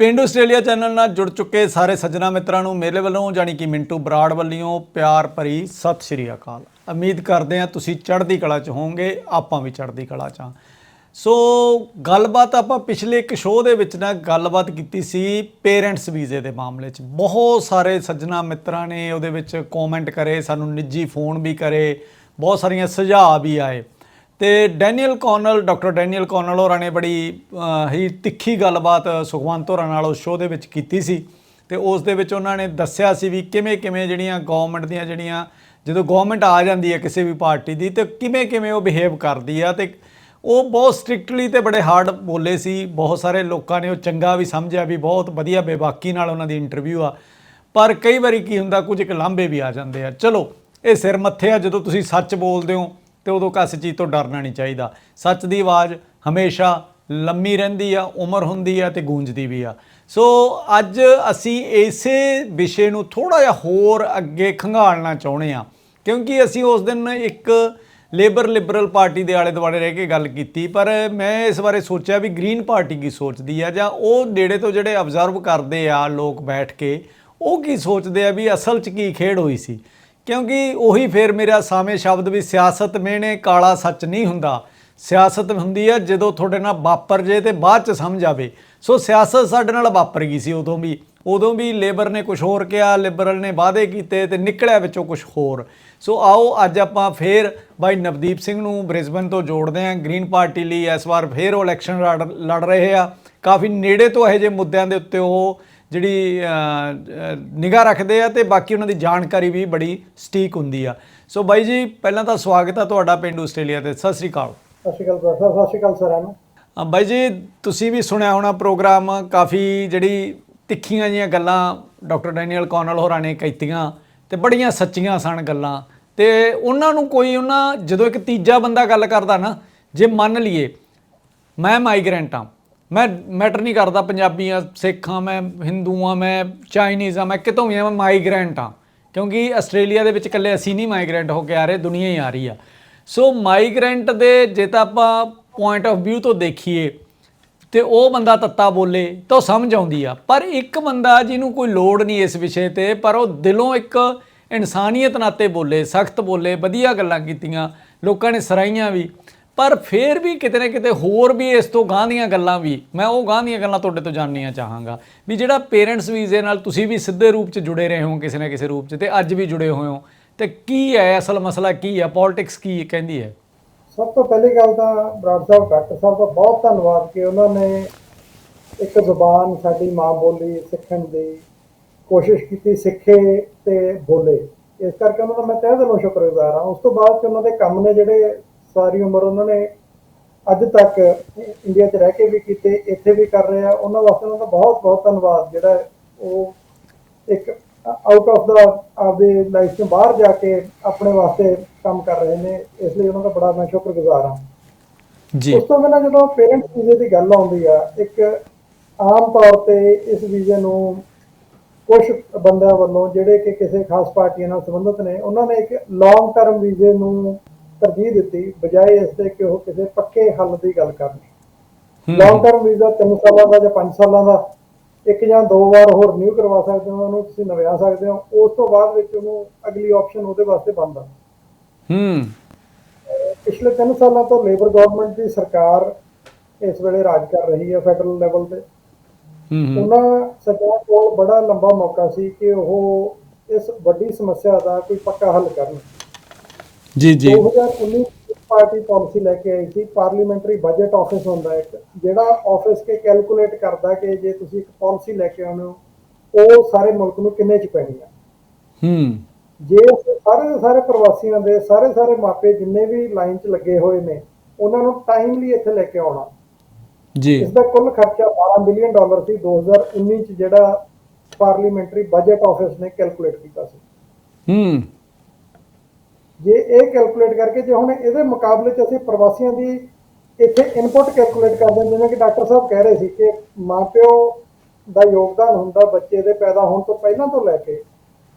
ਪਿੰਡੂ Australia channel ਨਾਲ ਜੁੜ ਚੁੱਕੇ ਸਾਰੇ ਸੱਜਣਾ ਮਿੱਤਰਾਂ ਨੂੰ ਮੇਰੇ ਵੱਲੋਂ, ਜਾਣੀ ਕਿ ਮਿੰਟੂ ਬਰਾੜ ਵੱਲੋਂ ਪਿਆਰ ਭਰੀ ਸਤਿ ਸ਼੍ਰੀ ਅਕਾਲ। ਉਮੀਦ ਕਰਦੇ ਹਾਂ ਤੁਸੀਂ ਚੜ੍ਹਦੀ ਕਲਾ 'ਚ ਹੋਵੋਗੇ, ਆਪਾਂ ਵੀ ਚੜ੍ਹਦੀ ਕਲਾ 'ਚ ਹਾਂ। ਸੋ ਗੱਲਬਾਤ ਆਪਾਂ ਪਿਛਲੇ ਇੱਕ ਸ਼ੋਅ ਦੇ ਵਿੱਚ ਨਾ ਗੱਲਬਾਤ ਕੀਤੀ ਸੀ ਪੇਰੈਂਟਸ ਵੀਜ਼ੇ ਦੇ ਮਾਮਲੇ 'ਚ। ਬਹੁਤ ਸਾਰੇ ਸੱਜਣਾ ਮਿੱਤਰਾਂ ਨੇ ਉਹਦੇ ਵਿੱਚ ਕਮੈਂਟ ਕਰੇ, ਸਾਨੂੰ ਨਿੱਜੀ ਫੋਨ ਵੀ ਕਰੇ, ਬਹੁਤ ਸਾਰੀਆਂ ਸੁਝਾਅ ਵੀ ਆਏ। ਤੇ Daniel Connell, doctor Daniel Connell ਹੋਰਾਂ ਨੇ ਬੜੀ ਹੀ ਤਿੱਖੀ ਗੱਲਬਾਤ ਸੁਖਵੰਤ ਹੋਰਾਂ ਨਾਲ ਉਸ ਸ਼ੋਅ ਦੇ ਵਿੱਚ ਕੀਤੀ ਸੀ। ਤੇ ਉਸ ਦੇ ਵਿੱਚ ਉਹਨਾਂ ਨੇ ਦੱਸਿਆ ਸੀ ਵੀ ਕਿਵੇਂ ਕਿਵੇਂ ਜਿਹੜੀਆਂ ਗਵਰਨਮੈਂਟ ਦੀਆਂ ਜਿਹੜੀਆਂ, ਜਦੋਂ ਗਵਰਨਮੈਂਟ ਆ ਜਾਂਦੀ ਹੈ ਕਿਸੇ ਵੀ ਪਾਰਟੀ ਦੀ, ਤੇ ਕਿਵੇਂ ਕਿਵੇਂ ਉਹ ਬਿਹੇਵ ਕਰਦੀ ਆ ਤੇ ਉਹ ਬਹੁਤ ਸਟ੍ਰਿਕਟਲੀ ਤੇ ਬੜੇ ਹਾਰਡ ਬੋਲੇ ਸੀ। ਬਹੁਤ ਸਾਰੇ ਲੋਕਾਂ ਨੇ ਉਹ ਚੰਗਾ ਵੀ ਸਮਝਿਆ ਵੀ ਬਹੁਤ ਵਧੀਆ ਬੇਬਾਕੀ ਨਾਲ ਉਹਨਾਂ ਦੀ ਇੰਟਰਵਿਊ ਆ। ਪਰ ਕਈ ਵਾਰੀ ਕੀ ਹੁੰਦਾ, ਕੁਝ ਇੱਕ ਲਾਂਭੇ ਵੀ ਆ ਜਾਂਦੇ ਆ। ਚਲੋ, ਇਹ ਸਿਰ ਮੱਥੇ ਆ ਜਦੋਂ ਤੁਸੀਂ ਸੱਚ ਬੋਲਦੇ ਹੋ ਤੇ ਉਦੋਂ ਕਿਸੇ ਚੀਜ਼ ਤੋਂ ਡਰਨਾ ਨਹੀਂ ਚਾਹੀਦਾ। ਸੱਚ ਦੀ ਆਵਾਜ਼ ਹਮੇਸ਼ਾ ਲੰਮੀ ਰਹਿੰਦੀ ਆ, ਉਮਰ ਹੁੰਦੀ ਆ ਤੇ ਗੂੰਜਦੀ ਵੀ ਆ। ਸੋ ਅੱਜ ਅਸੀਂ ਇਸੇ ਵਿਸ਼ੇ ਨੂੰ ਥੋੜਾ ਜਿਹਾ ਹੋਰ ਅੱਗੇ ਖੰਗਾਲਣਾ ਚਾਹੁੰਦੇ ਆ ਕਿਉਂਕਿ ਅਸੀਂ ਉਸ ਦਿਨ ਇੱਕ ਲੇਬਰ ਲਿਬਰਲ ਪਾਰਟੀ ਦੇ ਆਲੇ ਦੁਆਲੇ ਰਹਿ ਕੇ ਗੱਲ ਕੀਤੀ, ਪਰ ਮੈਂ ਇਸ ਬਾਰੇ ਸੋਚਿਆ ਵੀ ਗ੍ਰੀਨ ਪਾਰਟੀ ਕੀ ਸੋਚਦੀ ਆ, ਜਾਂ ਉਹ ਨੇੜੇ ਤੋਂ ਜਿਹੜੇ ਅਬਜ਼ਰਵ ਕਰਦੇ ਆ ਲੋਕ ਬੈਠ ਕੇ, ਉਹ ਕੀ ਸੋਚਦੇ ਆ ਵੀ ਅਸਲ 'ਚ ਕੀ ਖੇਡ ਹੋਈ ਸੀ। ਕਿਉਂਕਿ ਉਹੀ ਫੇਰ ਮੇਰਾ ਸਾਵੇਂ ਸ਼ਬਦ ਵੀ ਸਿਆਸਤ ਮੇਨੇ ਕਾਲਾ ਸੱਚ ਨਹੀਂ ਹੁੰਦਾ। ਸਿਆਸਤ ਹੁੰਦੀ ਆ ਜਦੋਂ ਤੁਹਾਡੇ ਨਾਲ ਵਾਪਰ ਜੇ ਤੇ ਬਾਅਦ ਚ ਸਮਝ ਆਵੇ। ਸੋ ਸਿਆਸਤ ਸਾਡੇ ਨਾਲ ਵਾਪਰ ਗਈ ਸੀ ਉਦੋਂ ਵੀ। ਉਦੋਂ ਵੀ ਲੇਬਰ ਨੇ ਕੁਝ ਹੋਰ ਕਿਹਾ ਲਿਬਰਲ ਨੇ ਵਾਅਦੇ ਕੀਤੇ ਤੇ ਨਿਕਲਿਆ ਵਿੱਚੋਂ ਕੁਝ ਹੋਰ। ਸੋ ਆਓ ਅੱਜ ਆਪਾਂ ਫੇਰ ਬਾਈ ਨਵਦੀਪ ਸਿੰਘ ਨੂੰ ਬ੍ਰਿਸਬਨ ਤੋਂ ਜੋੜਦੇ ਹਾਂ। ਗ੍ਰੀਨ ਪਾਰਟੀ ਲਈ ਇਸ ਵਾਰ ਫੇਰ ਉਹ ਇਲੈਕਸ਼ਨ ਲੜ- ਲੜ ਰਹੇ ਆ। ਕਾਫੀ ਨੇੜੇ ਤੋਂ ਇਹੋ ਜਿਹੇ ਮੁੱਦਿਆਂ ਦੇ ਉੱਤੇ ਉਹ ਜਿਹੜੀ ਨਿਗਾਹ ਰੱਖਦੇ ਆ ਤੇ ਬਾਕੀ ਉਹਨਾਂ ਦੀ ਜਾਣਕਾਰੀ ਵੀ ਬੜੀ ਸਟੀਕ ਹੁੰਦੀ ਆ। ਸੋ ਬਾਈ ਜੀ ਪਹਿਲਾਂ ਤਾਂ ਸਵਾਗਤ ਆ ਤੁਹਾਡਾ ਪਿੰਡ ਆਸਟ੍ਰੇਲੀਆ ਤੇ। ਸਤਿ ਸ੍ਰੀ ਅਕਾਲ। ਸਤਿ ਸ਼੍ਰੀ ਅਕਾਲ ਪ੍ਰੋਫੈਸਰ ਸਤਿ ਸ਼੍ਰੀ ਅਕਾਲ ਸਾਰਿਆਂ ਨੂੰ। ਬਾਈ ਜੀ ਤੁਸੀਂ ਵੀ ਸੁਣਿਆ ਹੋਣਾ ਪ੍ਰੋਗਰਾਮ ਕਾਫੀ ਜਿਹੜੀ ਤਿੱਖੀਆਂ ਜੀਆਂ ਗੱਲਾਂ ਡਾਕਟਰ ਡੈਨੀਅਲ ਕੌਨਲ ਹੋਰਾਂ ਨੇ ਕੀਤੀਆਂ ਤੇ ਬੜੀਆਂ ਸੱਚੀਆਂ ਸਨ ਗੱਲਾਂ। ਤੇ ਉਹਨਾਂ ਨੂੰ ਕੋਈ ਉਹਨਾਂ ਜਦੋਂ ਇੱਕ ਤੀਜਾ ਬੰਦਾ ਗੱਲ ਕਰਦਾ ਨਾ ਜੇ ਮੰਨ ਲਈਏ ਮੈਂ ਮਾਈਗ੍ਰੈਂਟ ਹਾਂ ਮੈਂ ਮੈਟਰ ਨਹੀਂ ਕਰਦਾ ਪੰਜਾਬੀ ਆ ਸਿੱਖ ਹਾਂ ਮੈਂ ਹਿੰਦੂ ਹਾਂ ਮੈਂ, ਚਾਈਨੀਜ਼ ਹਾਂ ਮੈਂ, ਕਿਤੋਂ ਵੀ ਹਾਂ ਮੈਂ ਮਾਈਗ੍ਰੈਂਟ ਹਾਂ। ਕਿਉਂਕਿ ਆਸਟ੍ਰੇਲੀਆ ਦੇ ਵਿੱਚ ਇਕੱਲੇ ਅਸੀਂ ਨਹੀਂ ਮਾਈਗ੍ਰੈਂਟ ਹੋ ਕੇ ਆ ਰਹੇ, ਦੁਨੀਆ ਹੀ ਆ ਰਹੀ ਆ। ਸੋ ਮਾਈਗ੍ਰੈਂਟ ਦੇ ਜੇ ਤਾਂ ਆਪਾਂ ਪੁਆਇੰਟ ਆਫ View ਤੋਂ ਦੇਖੀਏ, ਤੇ ਉਹ ਬੰਦਾ ਤੱਤਾ ਬੋਲੇ ਤਾਂ ਉਹ ਸਮਝ ਆਉਂਦੀ ਆ। ਪਰ ਇੱਕ ਬੰਦਾ ਜਿਹਨੂੰ ਕੋਈ ਲੋੜ ਨਹੀਂ ਇਸ ਵਿਸ਼ੇ ਤੇ, ਪਰ ਉਹ ਦਿਲੋਂ ਇੱਕ ਇਨਸਾਨੀਅਤ ਨਾਤੇ ਬੋਲੇ, ਸਖਤ ਬੋਲੇ, ਵਧੀਆ ਗੱਲਾਂ ਕੀਤੀਆਂ, ਲੋਕਾਂ ਨੇ ਸਰਾਈਆਂ ਵੀ। ਪਰ ਫੇਰ ਵੀ ਕਿਤੇ ਨਾ ਕਿਤੇ ਹੋਰ ਵੀ ਇਸ ਤੋਂ ਗਾਂਹ ਦੀਆਂ ਗੱਲਾਂ ਵੀ, ਮੈਂ ਉਹ ਗਾਂਹ ਦੀਆਂ ਗੱਲਾਂ ਤੁਹਾਡੇ ਤੋਂ ਜਾਣਨੀਆਂ ਚਾਹਾਂਗਾ ਵੀ ਜਿਹੜਾ ਪੇਰੈਂਟਸ ਵੀਜ਼ੇ ਨਾਲ ਤੁਸੀਂ ਵੀ ਸਿੱਧੇ ਰੂਪ 'ਚ ਜੁੜੇ ਰਹੇ ਹੋ ਕਿਸੇ ਨਾ ਕਿਸੇ ਰੂਪ 'ਚ ਤੇ ਅੱਜ ਵੀ ਜੁੜੇ ਹੋਏ ਹੋ, ਤੇ ਕੀ ਹੈ, ਅਸਲ ਮਸਲਾ ਕੀ ਹੈ ਪੋਲਿਟਿਕਸ ਕੀ ਕਹਿੰਦੀ ਹੈ? ਸਭ ਤੋਂ ਪਹਿਲੀ ਗੱਲ ਤਾਂ ਬਰਾੜ ਸਾਹਿਬ ਡਾਕਟਰ ਸਾਹਿਬ ਦਾ ਬਹੁਤ ਧੰਨਵਾਦ ਕਿ ਉਹਨਾਂ ਨੇ ਇੱਕ ਜ਼ੁਬਾਨ ਸਾਡੀ ਮਾਂ ਬੋਲੀ ਸਿੱਖਣ ਦੀ ਕੋਸ਼ਿਸ਼ ਕੀਤੀ, ਸਿੱਖੇ ਤੇ ਬੋਲੇ। ਇਸ ਕਰਕੇ ਉਹਨਾਂ ਦਾ ਮੈਂ ਤਹਿ ਦਿਲੋਂ ਸ਼ੁਕਰਗੁਜ਼ਾਰ ਹਾਂ। ਉਸ ਤੋਂ ਬਾਅਦ ਚ ਉਹਨਾਂ ਦੇ ਕੰਮ ਨੇ ਜਿਹੜੇ ਸਾਰੀ ਉਮਰ ਉਹਨਾਂ ਨੇ ਅੱਜ ਤੱਕ ਇੰਡੀਆ 'ਚ ਰਹਿ ਕੇ ਵੀ ਕੀਤੇ ਇੱਥੇ ਵੀ ਕਰ ਰਹੇ ਆ। ਉਹਨਾਂ ਵਾਸਤੇ ਉਹਨਾਂ ਦਾ ਬਹੁਤ ਬਹੁਤ ਧੰਨਵਾਦ ਜਿਹੜਾ ਉਹ ਇੱਕ ਆਊਟ ਆਫ ਦਾ ਆਪਦੇ ਲਾਈਫ ਤੋਂ ਬਾਹਰ ਜਾ ਕੇ ਆਪਣੇ ਵਾਸਤੇ ਕੰਮ ਕਰ ਰਹੇ ਨੇ। ਇਸ ਲਈ ਉਹਨਾਂ ਦਾ ਬੜਾ ਮੈਂ ਸ਼ੁਕਰਗੁਜ਼ਾਰ ਹਾਂ। ਜੀ। ਉਸ ਤੋਂ ਬਿਨਾਂ ਜਦੋਂ ਪੇਰੈਂਟਸ ਵੀਜ਼ੇ ਦੀ ਗੱਲ ਆਉਂਦੀ ਆ ਇੱਕ ਆਮ ਤੌਰ ਤੇ ਇਸ ਵੀਜ਼ੇ ਨੂੰ ਕੁਝ ਬੰਦਿਆਂ ਵੱਲੋਂ ਜਿਹੜੇ ਕਿ ਕਿਸੇ ਖਾਸ ਪਾਰਟੀਆਂ ਨਾਲ ਸੰਬੰਧਿਤ ਨੇ ਉਹਨਾਂ ਨੇ ਇੱਕ ਲੌਂਗ ਟਰਮ ਵੀਜ਼ੇ ਨੂੰ ਤਰਜੀਹ ਦਿੱਤੀ ਬਜਾਏ ਇਸ ਦੇ ਕਿ ਉਹ ਕਿਸੇ ਪੱਕੇ ਹੱਲ ਦੀ ਗੱਲ ਕਰਨ। ਲੌਂਗ ਟਰਮ ਵੀਜ਼ਾ 3 ਸਾਲਾਂ ਦਾ ਜਾਂ 5 ਸਾਲਾਂ ਦਾ ਇੱਕ ਜਾਂ ਦੋ ਵਾਰ ਹੋਰ ਨਿਊ ਕਰਵਾ ਸਕਦੇ ਹੋ ਉਹਨੂੰ ਤੁਸੀਂ ਨਵਿਆ ਸਕਦੇ ਹੋ ਉਸ ਤੋਂ ਬਾਅਦ ਵਿੱਚ ਉਹਨੂੰ ਅਗਲੀ ਆਪਸ਼ਨ ਉਹਦੇ ਵਾਸਤੇ ਬੰਦ ਆ। ਹੂੰ। ਪਿਛਲੇ 3 ਸਾਲਾਂ ਤੋਂ ਲੇਬਰ ਗਵਰਨਮੈਂਟ ਦੀ ਸਰਕਾਰ ਇਸ ਵੇਲੇ ਰਾਜ ਕਰ ਰਹੀ ਹੈ ਫੈਡਰਲ ਲੈਵਲ ਤੇ। ਉਹਨਾਂ ਸਰਕਾਰ ਕੋਲ ਬੜਾ ਲੰਬਾ ਮੌਕਾ ਸੀ ਕਿ ਉਹ ਇਸ ਵੱਡੀ ਸਮੱਸਿਆ ਦਾ ਕੋਈ ਪੱਕਾ ਹੱਲ ਕਰਨ। ਜੀ ਜੀ। 2019 ਪਾਰਟੀ ਪਾਲਿਸੀ ਲੈ ਕੇ ਆਈ ਸੀ ਪਾਰਲੀਮੈਂਟਰੀ ਬਜਟ ਆਫਿਸ ਹੁੰਦਾ ਇੱਕ ਜਿਹੜਾ ਆਫਿਸ ਕੇ ਕੈਲਕੂਲੇਟ ਕਰਦਾ ਕਿ ਜੇ ਤੁਸੀਂ ਇੱਕ ਪਾਲਿਸੀ ਲੈ ਕੇ ਆਉਂਦੇ ਹੋ ਉਹ ਸਾਰੇ ਮੁਲਕ ਨੂੰ ਕਿੰਨੇ ਚ ਪੈਣੀ ਆ? ਹੂੰ। ਜੇ ਸਾਰੇ ਸਾਰੇ ਪ੍ਰਵਾਸੀਆਂ ਦੇ ਸਾਰੇ ਸਾਰੇ ਮਾਪੇ ਜਿੰਨੇ ਵੀ ਲਾਈਨ 'ਚ ਲੱਗੇ ਹੋਏ ਨੇ ਉਹਨਾਂ ਨੂੰ ਟਾਈਮਲੀ ਇੱਥੇ ਲੈ ਕੇ ਆਉਣਾ। ਜੀ। ਇਸ ਦਾ ਕੁੱਲ ਖਰਚਾ 12 ਬਿਲੀਅਨ ਡਾਲਰ ਸੀ 2019 ਚ ਜਿਹੜਾ ਪਾਰਲੀਮੈਂਟਰੀ ਬਜਟ ਆਫਿਸ ਨੇ ਕੈਲਕੂਲੇਟ ਕੀਤਾ ਸੀ। ਹੂੰ। ਜੇ ਇਹ ਕੈਲਕੂਲੇਟ ਕਰਕੇ ਜੇ ਹੁਣ ਇਹਦੇ ਮੁਕਾਬਲੇ 'ਚ ਅਸੀਂ ਪ੍ਰਵਾਸੀਆਂ ਦੀ ਇੱਥੇ ਇਨਪੁਟ ਕੈਲਕੂਲੇਟ ਕਰਦੇ ਹਾਂ ਜਿਵੇਂ ਕਿ ਡਾਕਟਰ ਸਾਹਿਬ ਕਹਿ ਰਹੇ ਸੀ ਕਿ ਮਾਪਿਓ ਦਾ ਯੋਗਦਾਨ ਹੁੰਦਾ ਬੱਚੇ ਦੇ ਪੈਦਾ ਹੋਣ ਤੋਂ ਪਹਿਲਾਂ ਤੋਂ ਲੈ ਕੇ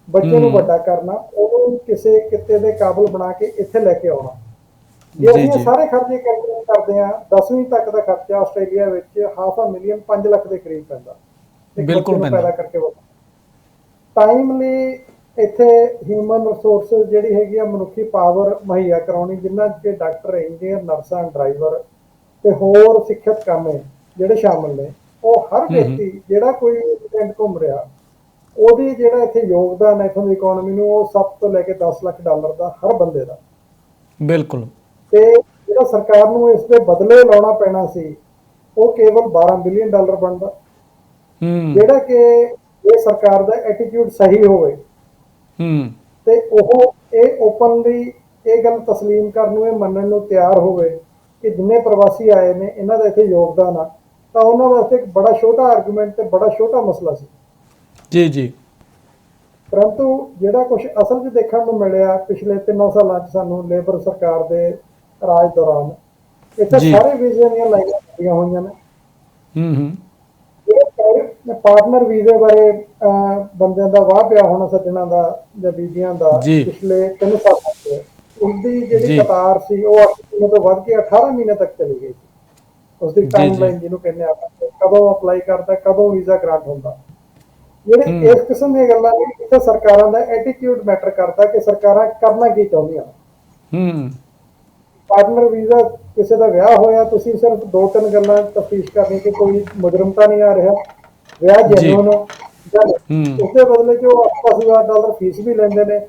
ਬੱਚੇ ਨੂੰ। ਵੱਡਾ ਕਰਨਾ ਉਹਨੂੰ ਕਿਸੇ ਕਿਤੇ ਦੇ ਕਾਬਲ ਬਣਾ ਕੇ ਇੱਥੇ ਲੈ ਕੇ ਆਉਣਾ ਜੇ ਅਸੀਂ। ਸਾਰੇ ਖਰਚੇ ਕੈਲਕੂਲੇਟ ਕਰਦੇ ਹਾਂ 10ਵੀਂ ਤੱਕ ਦਾ ਖਰਚਾ ਆਸਟ੍ਰੇਲੀਆ ਵਿੱਚ ਹਾਫ ਆ ਮਿਲੀਅਨ 5 ਲੱਖ ਦੇ ਕਰੀਬ ਪੈਂਦਾ ਬਿਲਕੁਲ। ਪੈਦਾ ਕਰਕੇ ਟਾਈਮਲੀ ਇੱਥੇ ਹਿਊਮਨ ਰਿਸੋਰਸਸ ਜਿਹੜੀ ਹੈਗੀ ਆ ਮਨੁੱਖੀ ਪਾਵਰ ਮੁਹੱਈਆ ਕਰਾਉਣੀ ਜਿਨ੍ਹਾਂ 'ਚ ਡਾਕਟਰ ਇੰਜੀਨੀਅਰ ਨਰਸਾਂ ਡਰਾਈਵਰ ਤੇ ਹੋਰ ਸਿੱਖਿਅਤ ਕਾਮੇ ਜਿਹੜੇ ਸ਼ਾਮਲ ਨੇ। ਉਹ ਹਰ ਵਿਅਕਤੀ ਜਿਹੜਾ ਕੋਈ ਐਕਸੀਡੈਂਟ ਘੁੰਮ ਰਿਹਾ ਉਹਦੀ ਜਿਹੜਾ ਇੱਥੇ ਯੋਗਦਾਨ ਹੈ ਇਥੋਂ ਦੀ ਇਕਨੋਮੀ ਨੂੰ ਉਹ 7 ਤੋਂ ਲੈ ਕੇ 10 ਲੱਖ ਡਾਲਰ ਦਾ ਹਰ ਬੰਦੇ ਦਾ। ਬਿਲਕੁਲ। ਤੇ ਜਿਹੜਾ ਸਰਕਾਰ ਨੂੰ ਇਸ ਦੇ ਬਦਲੇ ਲਾਉਣਾ ਪੈਣਾ ਸੀ ਉਹ ਕੇਵਲ 12 ਬਿਲੀਅਨ ਡਾਲਰ ਬਣਦਾ। ਹੂੰ ਜਿਹੜਾ ਕਿ ਇਹ ਸਰਕਾਰ ਦਾ ਐਟੀਟਿਊਡ ਸਹੀ ਹੋਵੇ ਹੂੰ ਤੇ ਉਹ ਇਹ ਓਪਨਲੀ ਇਹ ਗੱਲ تسلیم ਕਰਨ ਨੂੰ ਇਹ ਮੰਨਣ ਨੂੰ ਤਿਆਰ ਹੋਵੇ ਕਿ ਜਿੰਨੇ ਪ੍ਰਵਾਸੀ ਆਏ ਨੇ ਇਹਨਾਂ ਦਾ ਇੱਥੇ ਯੋਗਦਾਨ ਆ ਤਾਂ ਉਹਨਾਂ ਵਾਸਤੇ ਇੱਕ ਬੜਾ ਛੋਟਾ ਆਰਗੂਮੈਂਟ ਤੇ ਬੜਾ ਛੋਟਾ ਮਸਲਾ ਸੀ ਜੀ ਜੀ ਪਰੰਤੂ ਜਿਹੜਾ ਕੁਝ ਅਸਲ 'ਚ ਦੇਖਣ ਨੂੰ ਮਿਲਿਆ ਪਿਛਲੇ 3 ਸਾਲਾਂ 'ਚ ਸਾਨੂੰ ਲੇਬਰ ਸਰਕਾਰ ਦੇ ਰਾਜ ਦੌਰਾਨ ਇੱਥੇ ਜੀ। ਸਾਰੇ ਵੀਜ਼ੇ ਦੀਆਂ ਲਾਈਨਾਂ ਲੱਗੀਆਂ ਹੋਈਆਂ ਨੇ ਹੂੰ ਹੂੰ ਇਹ ਪਾਰਟਨਰ ਵੀਜ਼ੇ ਬਾਰੇ ਬੰਦਿਆਂ ਦਾ ਵਾਹ ਪਿਆ ਹੋਣਾ ਸੱਜਣਾ ਦਾ ਜਾਂ ਬੀਬੀਆਂ ਦਾ। ਪਿਛਲੇ 3 ਸਾਲਾਂ ਤੋਂ। ਉਸਦੀ ਜੀ। ਜਿਹੜੀ ਕਤਾਰ ਸੀ ਉਹ 8 ਮਹੀਨੇ ਤੋਂ ਵੱਧ ਕੇ 18 ਮਹੀਨੇ ਤੱਕ ਚਲੀ ਗਈ ਸੀ। ਉਸਦੀ ਜੀ, ਟਾਈਮਲਾਈਨ ਜਿਹਨੂੰ ਕਹਿੰਦੇ ਆਪਾਂ ਕਦੋਂ ਅਪਲਾਈ ਕਰਦਾ ਕਦੋਂ ਵੀਜ਼ਾ ਗ੍ਰਾਂਟ ਹੁੰਦਾ। ਜਿਹੜੇ ਇਸ ਕਿਸਮ ਦੀਆਂ ਗੱਲਾਂ ਨੇ ਇੱਥੇ ਸਰਕਾਰਾਂ ਦਾ ਐਟੀਟਿਊਡ ਮੈਟਰ ਕਰਦਾ ਕਿ ਸਰਕਾਰਾਂ ਕਰਨਾ ਕੀ ਚਾਹੁੰਦੀਆਂ। ਹੂੰ। ਪਾਰਟਨਰ ਵੀਜ਼ਾ ਕਿਸੇ ਦਾ ਵਿਆਹ ਹੋਇਆ ਤੁਸੀਂ ਸਿਰਫ ਦੋ ਤਿੰਨ ਗੱਲਾਂ ਤਫਤੀਸ਼ ਕਰਨੀ ਕਿ ਕੋਈ ਮੁਜਰਮ ਤਾਂ ਨਹੀਂ ਆ ਰਿਹਾ। ਵਿਆਹ। ਜੈਨੂਨ ਉਸਦੇ ਬਦਲੇ ਜੋ 8-10000 ਡਾਲਰ ਫੀਸ ਵੀ ਲੈਂਦੇ ਨੇ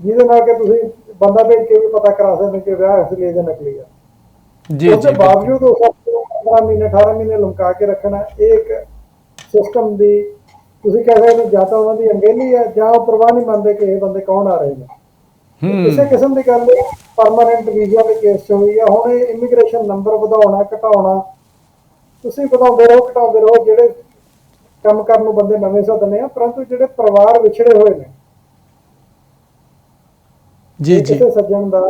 ਜਿਹਦੇ ਨਾਲ ਕਿ ਤੁਸੀਂ ਬੰਦਾ ਭੇਜ ਕੇ ਵੀ ਪਤਾ ਕਰਾ ਸਕਦੇ ਕਿ ਵਿਆਹ ਅਸਲੀ ਹੈ ਜਾਂ ਨਕਲੀ ਹੈ ਜੀ ਉਸ ਜੀ ਦੇ ਬਾਵਜੂਦ ਨੂੰ 15 ਮਹੀਨੇ 18 ਮਹੀਨੇ ਲਮਕਾ ਕੇ ਰੱਖਣਾ ਇਹ ਇੱਕ ਸਿਸਟਮ ਦੀ ਤੁਸੀਂ ਕਹਿ ਸਕਦੇ ਹੋ ਜਾਂ ਤਾਂ ਉਹਨਾਂ ਦੀ ਅੰਗੇਲੀ ਹੈ ਜਾਂ ਉਹ ਪਰਵਾਹ ਨਹੀਂ ਮੰਨਦੇ ਕਿ ਇਹ ਬੰਦੇ ਕੌਣ ਆ ਰਹੇ ਨੇ। ਹੂੰ। ਕਿਸੇ ਕਿਸਮ ਦੀ ਗੱਲ ਪਰਮਾਨੈਂਟ ਵੀਜ਼ਾ ਦੇ ਕੇਸ 'ਚ ਹੋਈ ਆ ਹੁਣ ਇਹ ਇਮੀਗ੍ਰੇਸ਼ਨ ਨੰਬਰ ਵਧਾਉਣਾ ਘਟਾਉਣਾ ਤੁਸੀਂ ਵਧਾਉਂਦੇ ਰਹੋ ਘਟਾਉਂਦੇ ਰਹੋ ਜਿਹੜੇ ਕੰਮ ਕਰਨ ਨੂੰ ਬੰਦੇ ਨਵੇਂ ਸੱਦਨੇ ਆ ਪਰੰਤੂ ਜਿਹੜੇ ਪਰਿਵਾਰ ਵਿਛੜੇ ਹੋਏ ਨੇ ਜੀ ਜੇ। ਕਿਸੇ ਸੱਜਣ ਦਾ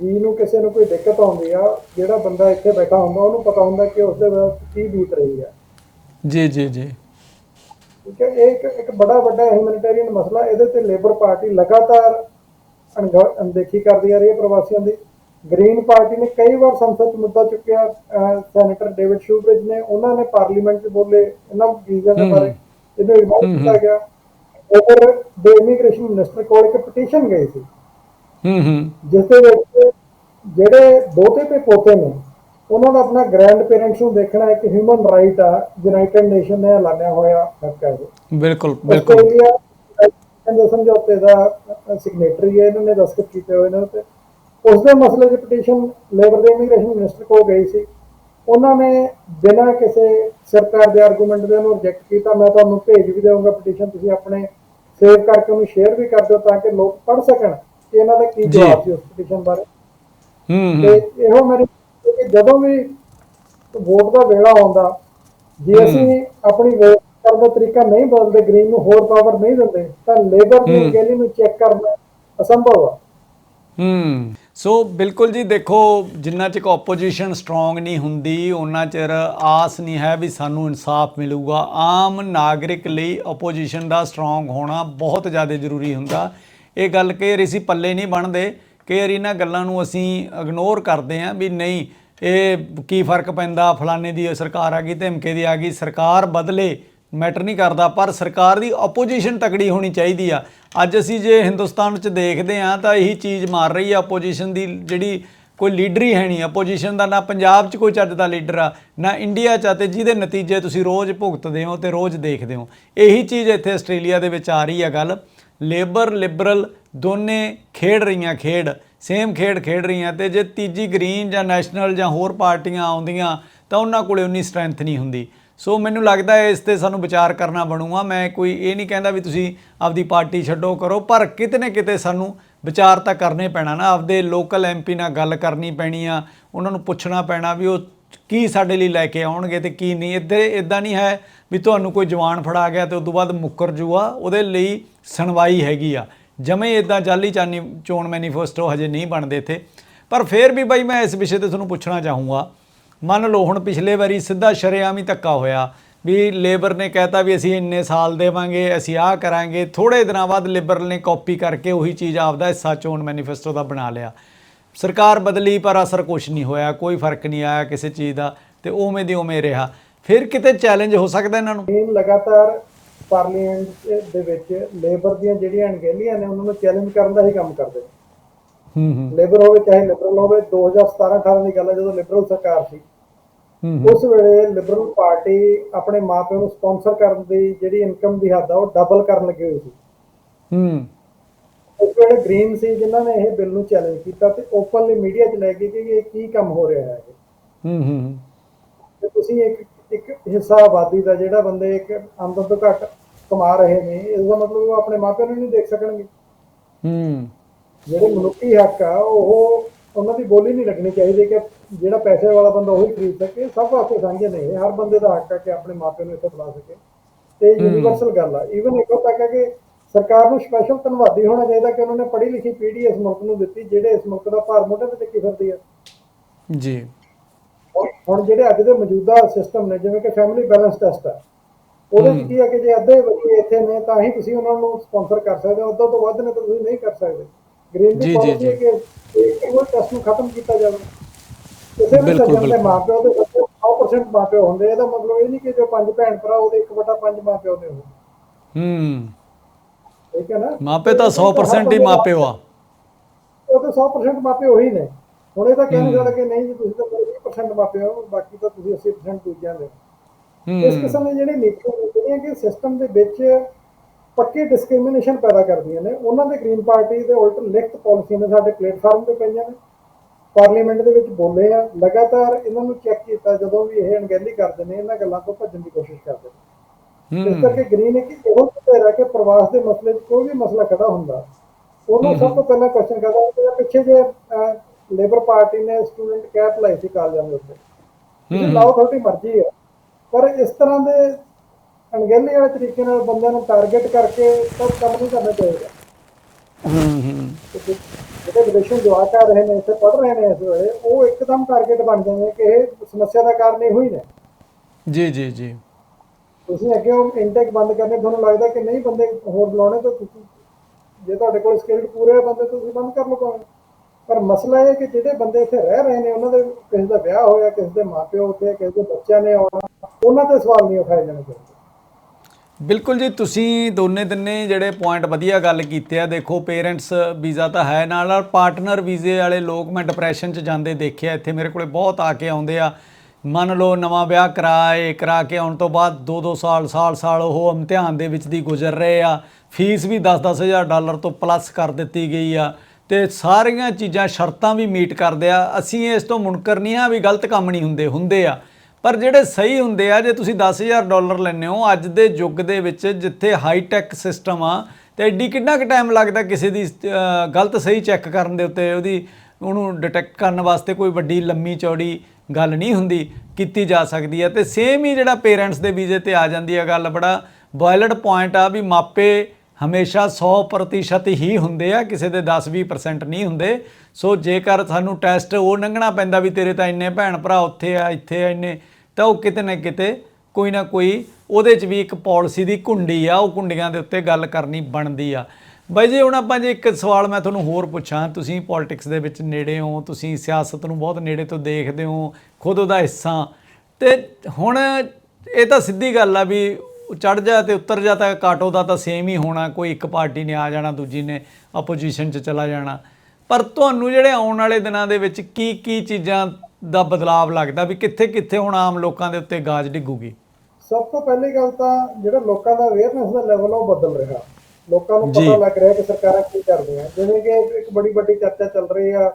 ਜੀ ਨੂੰ ਕਿਸੇ ਨੂੰ ਕੋਈ ਦਿੱਕਤ ਆਉਂਦੀ ਆ ਜਿਹੜਾ ਬੰਦਾ ਇੱਥੇ ਬੈਠਾ ਹੁੰਦਾ ਉਹਨੂੰ ਪਤਾ ਹੁੰਦਾ ਕਿ ਉਸ ਦੇ ਵਿੱਚ ਕੀ ਬੀਤ ਰਹੀ ਆ। ਜੀ ਜੀ ਜੀ। ਠੀਕ ਹੈ ਇਹ ਇੱਕ ਇੱਕ ਬੜਾ ਵੱਡਾ ਹਿਊਮੈਨਿਟੇਰੀਅਨ ਮਸਲਾ ਇਹਦੇ ਤੇ ਲੇਬਰ ਪਾਰਟੀ ਲਗਾਤਾਰ ਅਣਦੇਖੀ ਕਰਦੀ ਆ ਰਹੀ ਹੈ ਪ੍ਰਵਾਸੀਆਂ ਦੀ। ਗ੍ਰੀਨ ਪਾਰਟੀ ਨੇ ਕਈ ਵਾਰ ਸੰਸਦ 'ਚ ਮੁੱਦਾ ਚੁੱਕਿਆ ਸੈਨੇਟਰ ਡੇਵਿਡ ਸ਼ੂਬ੍ਰਿਜ ਨੇ ਉਹਨਾਂ ਨੇ ਪਾਰਲੀਮੈਂਟ 'ਚ ਬੋਲੇ ਇਹਨਾਂ ਵੀਜ਼ਾ ਦੇ। ਬਾਰੇ ਇਹਨੂੰ ਇਗਨੋਰ ਕੀਤਾ ਗਿਆ। ਉਧਰ ਦੇ ਇਮੀਗ੍ਰੇਸ਼ਨ ਮਿਨਿਸਟਰ ਕੋਲ ਇੱਕ ਪਟੀਸ਼ਨ ਗਈ ਸੀ। ਹੂੰ ਹੂੰ। ਜਿਸ ਦੇ ਵਿੱਚ ਜਿਹੜੇ ਦੋਤੇ ਤੇ ਪੋਤੇ ਨੇ ਉਹਨਾਂ ਦਾ ਆਪਣਾ ਗ੍ਰੈਂਡ ਪੇਰੈਂਟਸ ਨੂੰ ਦੇਖਣਾ ਇੱਕ ਹਿਊਮਨ ਰਾਈਟ ਆ ਯੂਨਾਈਟਿਡ ਨੇਸ਼ਨ ਨੇ ਐਲਾਨਿਆ ਹੋਇਆ ਹੱਕ ਹੈ ਬਿਲਕੁਲ ਬਿਲਕੁਲ। ਸਮਝੌਤੇ ਦਾ ਸਿਗਨੇਟਰੀ ਹੈ ਇਹਨਾਂ ਨੇ ਦਸਤਖਤ ਕੀਤੇ ਹੋਏ ਨੇ ਤੇ। ਉਸ ਦੇ ਮਸਲੇ 'ਚ ਪਟੀਸ਼ਨ ਲੇਬਰ ਦੇ ਇਮੀਗ੍ਰੇਸ਼ਨ ਮਿਨਿਸਟਰ ਕੋਲ ਗਈ ਸੀ। ਉਹਨਾਂ ਨੇ ਬਿਨਾਂ ਕਿਸੇ ਸਰਕਾਰ ਦੇ ਆਰਗੂਮੈਂਟ ਦੇ ਉਹਨੂੰ ਰਿਜੈਕਟ ਕੀਤਾ। ਮੈਂ ਤੁਹਾਨੂੰ ਭੇਜ ਵੀ ਦੇਵਾਂਗਾ ਪਟੀਸ਼ਨ ਤੁਸੀਂ ਆਪਣੇ ਸੇਵ ਕਰਕੇ ਉਹਨੂੰ ਸ਼ੇਅਰ ਵੀ ਕਰ ਦਿਓ ਤਾਂ ਕਿ ਲੋਕ ਪੜ੍ਹ ਸਕਣ। ਕਿ ਇਹਨਾਂ ਦਾ ਕੀ। ਜਵਾਬ ਸੀ ਉਸ ਪਟੀਸ਼ਨ ਬਾਰੇ? ਹੂੰ ਤੇ ਹੂੰ ਇਹੋ ਮੇਰੀ ਕਿ ਜਦੋਂ ਵੀ ਵੋਟ ਦਾ ਵੇਲਾ ਆਉਂਦਾ ਜੇ ਅਸੀਂ ਆਪਣੀ ਵੋਟ ਕਰਨ ਦਾ ਤਰੀਕਾ ਨਹੀਂ ਬਦਲਦੇ ਗ੍ਰੀਨ ਨੂੰ ਹੋਰ ਪਾਵਰ ਨਹੀਂ ਦਿੰਦੇ ਤਾਂ ਲੇਬਰ ਦੀ ਹੂੰ। ਗੈਲੀ ਨੂੰ ਚੈੱਕ ਕਰਨਾ ਅਸੰਭਵ ਆ। ਹੂੰ। ਸੋ ਬਿਲਕੁਲ ਜੀ, ਦੇਖੋ, ਜਿੰਨਾ ਚਿਰ ਆਪੋਜੀਸ਼ਨ ਸਟਰੋਂਗ ਨਹੀਂ ਹੁੰਦੀ ਉਹਨਾਂ ਚਿਰ ਆਸ ਨਹੀਂ ਹੈ ਵੀ ਸਾਨੂੰ ਇਨਸਾਫ ਮਿਲੂਗਾ। ਆਮ ਨਾਗਰਿਕ ਲਈ ਆਪੋਜੀਸ਼ਨ ਦਾ ਸਟਰੋਂਗ ਹੋਣਾ ਬਹੁਤ ਜ਼ਿਆਦਾ ਜ਼ਰੂਰੀ ਹੁੰਦਾ। ਇਹ ਗੱਲ ਕਈ ਵਾਰੀ ਅਸੀਂ ਪੱਲੇ ਨਹੀਂ ਬਣਦੇ। ਕਈ ਵਾਰੀ ਇਹਨਾਂ ਗੱਲਾਂ ਨੂੰ ਅਸੀਂ ਇਗਨੋਰ ਕਰਦੇ ਹਾਂ ਵੀ ਨਹੀਂ, ਇਹ ਕੀ ਫ਼ਰਕ ਪੈਂਦਾ? ਫਲਾਣੇ ਦੀ ਸਰਕਾਰ ਆ ਗਈ, ਧਮਕੇ ਦੀ ਆ ਗਈ, ਸਰਕਾਰ ਬਦਲੇ ਮੈਟਰ ਨਹੀਂ ਕਰਦਾ, ਪਰ ਸਰਕਾਰ ਦੀ ਆਪੋਜੀਸ਼ਨ ਤਕੜੀ ਹੋਣੀ ਚਾਹੀਦੀ ਆ। ਅੱਜ ਅਸੀਂ ਜੇ ਹਿੰਦੁਸਤਾਨ 'ਚ ਦੇਖਦੇ ਆ ਤਾਂ ਇਹੀ ਚੀਜ਼ ਮਾਰ ਰਹੀ ਆ ਆਪੋਜੀਸ਼ਨ ਦੀ, ਜਿਹੜੀ ਕੋਈ ਲੀਡਰ ਹੀ ਹੈ ਨਹੀਂ। ਆਪੋਜੀਸ਼ਨ ਦਾ ਨਾ ਪੰਜਾਬ 'ਚ ਕੋਈ ਚੱਜ ਦਾ ਲੀਡਰ ਆ, ਨਾ ਇੰਡੀਆ 'ਚ ਆ, ਤੇ ਜਿਹਦੇ ਨਤੀਜੇ ਤੁਸੀਂ ਰੋਜ਼ ਭੁਗਤਦੇ ਹੋ ਤੇ ਰੋਜ਼ ਦੇਖਦੇ ਹੋ। ਇਹੀ ਚੀਜ਼ ਇੱਥੇ ਆਸਟ੍ਰੇਲੀਆ ਦੇ ਵਿੱਚ ਆ ਰਹੀ ਆ ਗੱਲ। ਲੇਬਰ, ਲਿਬਰਲ ਦੋਨੇ ਖੇਡ ਰਹੀਆਂ, ਖੇਡ। ਸੇਮ ਖੇਡ ਖੇਡ ਰਹੀਆਂ ਤੇ ਜੇ ਤੀਜੀ ਗ੍ਰੀਨ ਜਾਂ ਨੈਸ਼ਨਲ ਜਾਂ ਹੋਰ ਪਾਰਟੀਆਂ ਆਉਂਦੀਆਂ, ਤਾਂ ਉਹਨਾਂ ਕੋਲੇ ਉਨੀ ਸਟਰੈਂਥ ਨਹੀਂ ਹੁੰਦੀ। ਸੋ ਮੈਨੂੰ ਲੱਗਦਾ ਹੈ ਇਸ ਤੇ ਸਾਨੂੰ ਵਿਚਾਰ ਕਰਨਾ ਬਣੂਗਾ। ਮੈਂ ਕੋਈ ਇਹ ਨਹੀਂ ਕਹਿੰਦਾ ਵੀ ਤੁਸੀਂ ਆਪਦੀ ਪਾਰਟੀ ਛੱਡੋ, ਕਰੋ, ਪਰ ਕਿਤੇ ਨਾ ਕਿਤੇ ਸਾਨੂੰ ਵਿਚਾਰ ਤਾਂ ਕਰਨੇ ਪੈਣਾ ਨਾ। ਆਪਦੇ ਲੋਕਲ ਐਮਪੀ ਨਾਲ ਗੱਲ ਕਰਨੀ ਪੈਣੀ ਆ, ਉਹਨਾਂ ਨੂੰ ਪੁੱਛਣਾ ਪੈਣਾ ਵੀ ਉਹ ਕੀ ਸਾਡੇ ਲਈ ਲੈ ਕੇ ਆਉਣਗੇ ਤੇ ਕੀ ਨਹੀਂ। ਇੱਥੇ ਇਦਾਂ ਨਹੀਂ ਹੈ ਵੀ ਤੁਹਾਨੂੰ ਕੋਈ ਜਵਾਨ ਫੜਾ ਗਿਆ ਤੇ ਉਸ ਤੋਂ ਬਾਅਦ ਮੁੱਕਰ ਜੂਆ। ਉਹਦੇ ਲਈ ਸੁਣਵਾਈ ਹੈਗੀ ਆ। ਜਮੇ ਇਦਾਂ ਜਾਲੀ ਚਾਨੀ ਚੋਣ ਮੈਨੀਫੈਸਟੋ ਹਜੇ ਨਹੀਂ ਬਣਦੇ ਇੱਥੇ। ਪਰ ਫਿਰ ਵੀ ਬਾਈ, ਮੈਂ ਇਸ ਵਿਸ਼ੇ ਤੇ ਤੁਹਾਨੂੰ ਪੁੱਛਣਾ ਚਾਹੂੰਗਾ ਮੰਨ ਲਓ ਹੁਣ ਪਿਛਲੇ ਵਾਰੀ ਸਿੱਧਾ ਸ਼ਰੇਆਮ ਹੀ ਧੱਕਾ ਹੋਇਆ ਵੀ ਲੇਬਰ ਨੇ ਕਹਿਤਾ ਵੀ ਅਸੀਂ ਇੰਨੇ ਸਾਲ ਦੇਵਾਂਗੇ ਅਸੀਂ ਆਹ ਕਰਾਂਗੇ ਥੋੜੇ ਦਿਨਾਂ ਬਾਅਦ ਲਿਬਰਲ ਨੇ ਕਾਪੀ ਕਰਕੇ ਉਹੀ ਚੀਜ਼ ਆਪਦਾ ਹਿੱਸਾ ਚੋਣ ਮੈਨੀਫੈਸਟੋ ਦਾ ਬਣਾ ਲਿਆ। ਸਰਕਾਰ ਬਦਲੀ ਪਰ ਅਸਰ ਕੁਝ ਨਹੀਂ ਹੋਇਆ ਕੋਈ ਫ਼ਰਕ ਨਹੀਂ ਆਇਆ ਕਿਸੇ ਚੀਜ਼ ਦਾ ਤੇ ਉਵੇਂ ਦੀ ਉਵੇਂ ਰਿਹਾ। ਫਿਰ ਕਿਤੇ ਚੈਲੰਜ ਹੋ ਸਕਦਾ ਇਹਨਾਂ ਨੂੰ? ਲਗਾਤਾਰ ਪਾਰਲੀਮੈਂਟ ਦੇ ਵਿੱਚ ਲੇਬਰ ਦੀਆਂ ਜਿਹੜੀਆਂ ਅਣਗਹਿਲੀਆਂ ਨੇ ਉਹਨਾਂ ਨੂੰ ਚੈਲੰਜ ਕਰਨ ਦਾ ਹੀ ਕੰਮ ਕਰਦੇ ਹੂੰ ਹੂੰ। ਲੇਬਰ ਹੋਵੇ ਚਾਹੇ ਲਿਬਰਲ ਹੋਵੇ 2017-18 ਦੀ ਗੱਲ ਹੈ ਜਦੋਂ ਲਿਬਰਲ ਸਰਕਾਰ ਸੀ। ਉਸ ਵੇਲੇ ਲਿਬਰਲ ਪਾਰਟੀ ਆਪਣੇ ਮਾਪਿਆਂ ਨੂੰ ਸਪਾਂਸਰ ਕਰਨ ਦੀ ਜਿਹੜੀ ਇਨਕਮ ਦੀ ਹੱਦ ਆ ਉਹ ਡਬਲ ਕਰਨ ਲੱਗੀ ਹੋਈ ਸੀ। ਹੂੰ। ਉਸ ਵੇਲੇ ਗ੍ਰੀਨ ਸੀ ਜਿਨ੍ਹਾਂ ਨੇ ਇਹ ਬਿੱਲ ਨੂੰ ਚੈਲੰਜ ਕੀਤਾ ਤੇ ਓਪਨਲੀ ਮੀਡੀਆ 'ਚ ਲੈ ਕੇ ਕਿ ਇਹ ਕੀ ਕੰਮ ਹੋ ਰਿਹਾ ਹੈ। ਹੂੰ ਹੂੰ ਤੇ ਤੁਸੀਂ ਇੱਕ ਇੱਕ ਹਿੱਸਾ ਆਬਾਦੀ ਦਾ ਜਿਹੜਾ ਬੰਦੇ ਇੱਕ ਆਮਦਨ ਤੋਂ ਘੱਟ ਕਮਾ ਰਹੇ ਨੇ ਇਸ ਦਾ ਮਤਲਬ ਉਹ ਆਪਣੇ ਮਾਪਿਆਂ ਨੂੰ ਨਹੀਂ ਦੇਖ ਸਕਣਗੇ। ਹੂੰ। ਜਿਹੜੇ ਮਨੁੱਖੀ ਹੱਕ ਆ ਉਹ ਉਹਨਾਂ ਦੀ ਬੋਲੀ ਨਹੀਂ ਲੱਗਣੀ ਚਾਹੀਦੀ ਕਿ ਜਿਹੜਾ ਪੈਸੇ ਵਾਲਾ ਬੰਦਾ ਉਹੀ ਖਰੀਦ ਸਕੇ। ਸਭ ਵਾਸਤੇ ਸਾਂਝੇ ਨੇ ਹਰ ਬੰਦੇ ਦਾ ਹੱਕ ਹੈ ਕਿ ਆਪਣੇ ਮਾਪਿਆਂ ਨੂੰ ਇੱਥੇ ਬੁਲਾ ਸਕੇ। ਤੇ ਯੂਨੀਵਰਸਲ ਗੱਲ ਆ। ਈਵਨ ਇੱਕੋ ਤੱਕ ਹੈ ਕਿ ਸਰਕਾਰ ਨੂੰ ਸਪੈਸ਼ਲ ਧੰਨਵਾਦੀ ਹੋਣਾ ਚਾਹੀਦਾ ਕਿ ਉਹਨਾਂ ਨੇ ਪੜ੍ਹੀ ਲਿਖੀ ਪੀੜ੍ਹੀ ਇਸ ਮੁਲਕ ਨੂੰ ਦਿੱਤੀ ਜਿਹੜੇ ਇਸ ਮੁਲਕ ਦਾ ਭਾਰ ਮੋਢੇ ਤੇ ਚੱਕੀ ਫਿਰਦੀ ਹੈ ਜੀ। ਹੁਣ- ਜਿਹੜੇ ਅੱਜ ਦੇ ਮੌਜੂਦਾ ਸਿਸਟਮ ਨੇ ਜਿਵੇਂ ਕਿ ਫੈਮਿਲੀ ਬੈਲੈਂਸ ਟੈਸਟ ਹੈ ਉਹਦੇ ਵਿੱਚ ਕੀ ਹੈ ਕਿ ਜੇ ਅੱਧੇ ਬੱਚੇ ਇੱਥੇ ਨੇ ਤਾਂ ਹੀ ਤੁਸੀਂ ਉਹਨਾਂ ਨੂੰ ਸਪਾਂਸਰ ਕਰ ਸਕਦੇ ਹੋ। ਅੱਧਾ ਤੋਂ ਵੱਧ ਨੇ ਤਾਂ ਤੁਸੀਂ ਨਹੀਂ ਕਰ ਸਕਦੇ। ਗ੍ਰੀਨ ਜੀ, ਦੀ ਜੀ, ਪਾਲਿਸੀ ਹੈ ਕਿ ਇੱਕ ਉਹ ਟੈਸਟ ਨੂੰ ਖਤਮ ਕੀਤਾ ਜਾਵੇ। ਕਿਸੇ ਵੀ ਬਿਲਕੁਲ, ਸੱਜਣ ਦੇ ਬਿਲਕੁਲ। ਮਾਪਿਓ ਦੇ ਬੱਚੇ 100% ਮਾਪਿਓ ਹੁੰਦੇ ਇਹਦਾ ਮਤਲਬ ਇਹ ਨਹੀਂ ਕਿ ਜੋ ਪੰਜ ਭੈਣ ਭਰਾ ਉਹਦੇ 1/5 ਮਾਪਿਓ ਨੇ ਉਹ ਹੂੰ। ਠੀਕ ਹੈ ਨਾ? ਮਾਪੇ ਤਾਂ 100% ਹੀ ਮਾਪੇ ਆ। ਉਹ ਤਾਂ 100% ਮਾਪੇ ਉਹੀ ਨੇ। ਹੁਣ ਇਹ ਤਾਂ ਕਹਿ ਨਹੀਂ ਸਕਦਾ ਕਿ ਨਹੀਂ ਜੀ ਤੁਸੀਂ ਤਾਂ 20% ਮਾਪੇ ਹੋ ਬਾਕੀ ਤਾਂ ਤੁਸੀਂ 80% ਦੂਜਿਆਂ ਦੇ। ਇਸ ਹੂੰ ਕਿਸਮ ਦੀ ਜਿਹੜੀ ਨੀਤੀਆਂ ਨੇ ਜਿਹੜੀਆਂ ਕਿ ਸਿਸਟਮ ਦੇ ਵਿੱਚ ਪੱਕੀ ਡਿਸਕ੍ਰਿਮੀਨੇਸ਼ਨ ਪੈਦਾ ਕਰਦੀਆਂ ਨੇ। ਉਹਨਾਂ ਦੇ ਗ੍ਰੀਨ ਪਾਰਟੀ ਦੇ ਉਲਟ ਲਿਖਤ ਪਾਲਿਸੀਆਂ ਨੇ ਸਾਡੇ ਪਲੇਟਫਾਰਮ ਤੇ ਪਈਆਂ ਨੇ। ਪਾਰਲੀਮੈਂਟ ਦੇ ਵਿੱਚ ਬੋਲੇ ਆ। ਲਗਾਤਾਰ ਇਹਨਾਂ ਨੂੰ ਚੈੱਕ ਕੀਤਾ ਜਦੋਂ ਵੀ ਇਹ ਅਣਗਹਿਲੀ ਕਰਦੇ ਨੇ ਇਹਨਾਂ ਗੱਲਾਂ ਤੋਂ ਭੱਜਣ ਦੀ ਕੋਸ਼ਿਸ਼ ਕਰਦੇ ਨੇ। ਇਸ ਕਰਕੇ ਗ੍ਰੀਨ ਇੱਕ ਇਹੋ ਧਿਰਾ ਕਿ ਪ੍ਰਵਾਸ ਦੇ ਮਸਲੇ 'ਚ ਕੋਈ ਵੀ ਮਸਲਾ ਖੜਾ ਹੁੰਦਾ ਉਹਨੂੰ ਸਭ ਤੋਂ ਪਹਿਲਾਂ ਕੁਐਸਚਨ ਕਰਦਾ ਕਿ ਪਿੱਛੇ ਜੇ ਲੇਬਰ ਪਾਰਟੀ ਨੇ ਸਟੂਡੈਂਟ ਕੈਪ ਲਾਈ ਸੀ ਕਾਲਜਾਂ ਦੇ ਉੱਤੇ। ਲਾਓ ਤੁਹਾਡੀ ਮਰਜ਼ੀ ਹੈ ਪਰ ਇਸ ਤਰ੍ਹਾਂ ਦੇ ਅਣਗਹਿਲੀ ਵਾਲੇ ਤਰੀਕੇ ਨਾਲ ਬੰਦਿਆਂ ਨੂੰ ਟਾਰਗੇਟ ਕਰਕੇ ਤਾਂ ਕੰਮ ਨਹੀਂ ਕਰਨਾ ਚਾਹੀਦਾ। ਹੂੰ ਹੂੰ। ਜਿਹੜੇ ਵਿਦੇਸ਼ੋਂ ਜਵਾਕ ਆ ਰਹੇ ਨੇ ਇੱਥੇ ਪੜ੍ਹ ਰਹੇ ਨੇ ਇਸ ਵੇਲੇ ਉਹ ਇੱਕਦਮ ਟਾਰਗੇਟ ਬਣ ਜਾਂਦੇ ਕਿ ਇਹ ਸਮੱਸਿਆ ਦਾ ਕਾਰਨ ਇਹੋ ਹੀ ਨੇ। ਜੀ ਜੀ ਜੀ। ਤੁਸੀਂ ਅੱਗੇ ਉਹ ਇਨਟੇਕ ਬੰਦ ਕਰਨੇ ਤੁਹਾਨੂੰ ਲੱਗਦਾ ਕਿ ਨਹੀਂ ਬੰਦੇ ਹੋਰ ਬੁਲਾਉਣੇ ਤਾਂ ਤੁਸੀਂ ਜੇ ਤੁਹਾਡੇ ਕੋਲ ਸਕਿੱਲਡ ਪੂਰੇ ਆ ਬੰਦੇ ਤੁਸੀਂ ਬੰਦ ਕਰ ਲਓ ਭਾਵੇਂ। ਪਰ ਮਸਲਾ ਇਹ ਹੈ ਕਿ ਜਿਹੜੇ ਬੰਦੇ ਇੱਥੇ ਰਹਿ ਰਹੇ ਨੇ ਉਹਨਾਂ ਦੇ ਕਿਸੇ ਦਾ ਵਿਆਹ ਹੋਇਆ ਕਿਸੇ ਦੇ ਮਾਪਿਓ ਉੱਥੇ ਕਿਸੇ ਦੇ ਬੱਚਿਆਂ ਨੇ ਆਉਣਾ ਉਹਨਾਂ ਤੇ ਸਵਾਲ ਨਹੀਂ ਉਠਾਏ ਜਾਣੇ ਚਾਹੀਦੇ। ਬਿਲਕੁਲ ਜੀ, ਤੁਸੀਂ ਦੋਨੇ ਤਿੰਨੇ ਜਿਹੜੇ ਪੁਆਇੰਟ ਵਧੀਆ ਗੱਲ ਕੀਤੇ ਆ, ਦੇਖੋ ਪੇਰੈਂਟਸ ਵੀਜ਼ਾ ਤਾਂ ਹੈ ਨਾਲ ਨਾਲ ਪਾਰਟਨਰ ਵੀਜ਼ੇ ਵਾਲੇ ਲੋਕ ਮੈਂ ਡਿਪਰੈਸ਼ਨ 'ਚ ਜਾਂਦੇ ਦੇਖਿਆ, ਇੱਥੇ ਮੇਰੇ ਕੋਲੇ ਬਹੁਤ ਆ ਕੇ ਆਉਂਦੇ ਆ। ਮੰਨ ਲਓ ਨਵਾਂ ਵਿਆਹ ਕਰਾਏ, ਕਰਾ ਕੇ ਆਉਣ ਤੋਂ ਬਾਅਦ 2-2 ਸਾਲ ਸਾਲ-ਸਾਲ ਉਹ ਇਮਤਿਹਾਨ ਦੇ ਵਿੱਚ ਦੀ ਗੁਜ਼ਰ ਰਹੇ ਆ। ਫੀਸ ਵੀ 10-10 ਹਜ਼ਾਰ ਡਾਲਰ ਤੋਂ ਪਲੱਸ ਕਰ ਦਿੱਤੀ ਗਈ ਆ ਤੇ ਸਾਰੀਆਂ ਚੀਜ਼ਾਂ ਸ਼ਰਤਾਂ ਵੀ ਮੀਟ ਕਰਦੇ ਆ। ਅਸੀਂ ਇਸ ਤੋਂ ਮੁਨਕਰ ਨਹੀਂ ਆ ਵੀ ਗਲਤ ਕੰਮ ਨਹੀਂ ਹੁੰਦੇ ਹੁੰਦੇ ਆ। ਪਰ ਜਿਹੜੇ ਸਹੀ ਹੁੰਦੇ ਆ, ਜੇ ਤੁਸੀਂ 10000 ਡਾਲਰ ਲੈਂਦੇ ਹੋ, ਅੱਜ ਦੇ ਯੁੱਗ ਦੇ ਵਿੱਚ ਜਿੱਥੇ ਹਾਈ ਟੈਕ ਸਿਸਟਮ ਆ, ਤੇ ਐਡੀ ਕਿੰਨਾ ਕੁ ਟਾਈਮ ਲੱਗਦਾ ਕਿਸੇ ਦੀ ਗਲਤ ਸਹੀ ਚੈੱਕ ਕਰਨ ਦੇ ਉੱਤੇ, ਉਹਦੀ ਉਹਨੂੰ ਡਿਟੈਕਟ ਕਰਨ ਵਾਸਤੇ ਕੋਈ ਵੱਡੀ ਲੰਮੀ ਚੌੜੀ ਗੱਲ ਨਹੀਂ ਹੁੰਦੀ, ਕੀਤੀ ਜਾ ਸਕਦੀ ਹੈ ਤੇ ਸੇਮ ਹੀ ਜਿਹੜਾ ਪੇਰੈਂਟਸ ਦੇ ਵੀਜ਼ੇ ਤੇ ਆ ਜਾਂਦੀ ਹੈ ਗੱਲ, ਬੜਾ ਬੋਇਲਡ ਪੁਆਇੰਟ ਆ ਵੀ ਮਾਪੇ ਹਮੇਸ਼ਾ 100% ਹੀ ਹੁੰਦੇ ਆ, ਕਿਸੇ ਦੇ 10-20% ਨਹੀਂ ਹੁੰਦੇ। ਸੋ ਜੇਕਰ ਸਾਨੂੰ ਟੈਸਟ ਉਹ ਲੰਘਣਾ ਪੈਂਦਾ ਵੀ ਤੇਰੇ ਤਾਂ ਇੰਨੇ ਭੈਣ ਭਰਾ ਉੱਥੇ ਆ, ਇੱਥੇ ਆ, ਇੰਨੇ, ਤਾਂ ਉਹ ਕਿਤੇ ਨਾ ਕਿਤੇ ਕੋਈ ਨਾ ਕੋਈ ਉਹਦੇ 'ਚ ਵੀ ਇੱਕ ਪਾਲਿਸੀ ਦੀ ਕੁੰਡੀ ਆ, ਉਹ ਕੁੰਡੀਆਂ ਦੇ ਉੱਤੇ ਗੱਲ ਕਰਨੀ ਬਣਦੀ ਆ। ਬਾਈ ਜੀ, ਹੁਣ ਆਪਾਂ ਜੇ ਇੱਕ ਸਵਾਲ ਮੈਂ ਤੁਹਾਨੂੰ ਹੋਰ ਪੁੱਛਾਂ, ਤੁਸੀਂ ਪੋਲਿਟਿਕਸ ਦੇ ਵਿੱਚ ਨੇੜੇ ਹੋ, ਤੁਸੀਂ ਸਿਆਸਤ ਨੂੰ ਬਹੁਤ ਨੇੜੇ ਤੋਂ ਦੇਖਦੇ ਹੋ, ਖੁਦ ਉਹਦਾ ਹਿੱਸਾ। ਤੇ ਹੁਣ ਇਹ ਤਾਂ ਸਿੱਧੀ ਗੱਲ ਆ ਵੀ ਚੜ ਜਾ ਤੇ ਉੱਤਰ ਜਾ ਤਾਂ ਕਾਟੋ ਦਾ ਤਾਂ ਸੇਮ ਹੀ ਹੋਣਾ ਕੋਈ ਇੱਕ ਪਾਰਟੀ ਨੇ ਆ ਜਾਣਾ ਦੂਜੀ ਨੇ ਆਪੋਜੀਸ਼ਨ 'ਚ ਚਲਾ ਜਾਣਾ। ਪਰ ਤੁਹਾਨੂੰ ਜਿਹੜੇ ਆਉਣ ਵਾਲੇ ਦਿਨਾਂ ਦੇ ਵਿੱਚ ਕੀ ਕੀ ਚੀਜ਼ਾਂ ਦਾ ਬਦਲਾਵ ਲੱਗਦਾ ਵੀ ਕਿੱਥੇ ਕਿੱਥੇ ਹੁਣ ਆਮ ਲੋਕਾਂ ਦੇ ਉੱਤੇ ਗਾਜ ਡਿੱਗੂਗੀ? ਸਭ ਤੋਂ ਪਹਿਲੀ ਗੱਲ ਤਾਂ ਜਿਹੜਾ ਲੋਕਾਂ ਦਾ ਅਵੇਅਰਨੈਸ ਦਾ ਲੈਵਲ ਉਹ ਬਦਲ ਰਿਹਾ। ਲੋਕਾਂ ਨੂੰ। ਪਤਾ ਲੱਗ ਰਿਹਾ ਕਿ ਸਰਕਾਰਾਂ ਕੀ ਕਰਦੀਆਂ ਜਿਵੇਂ ਕਿ ਇੱਕ ਬੜੀ ਵੱਡੀ ਚਰਚਾ ਚੱਲ ਰਹੀ ਆ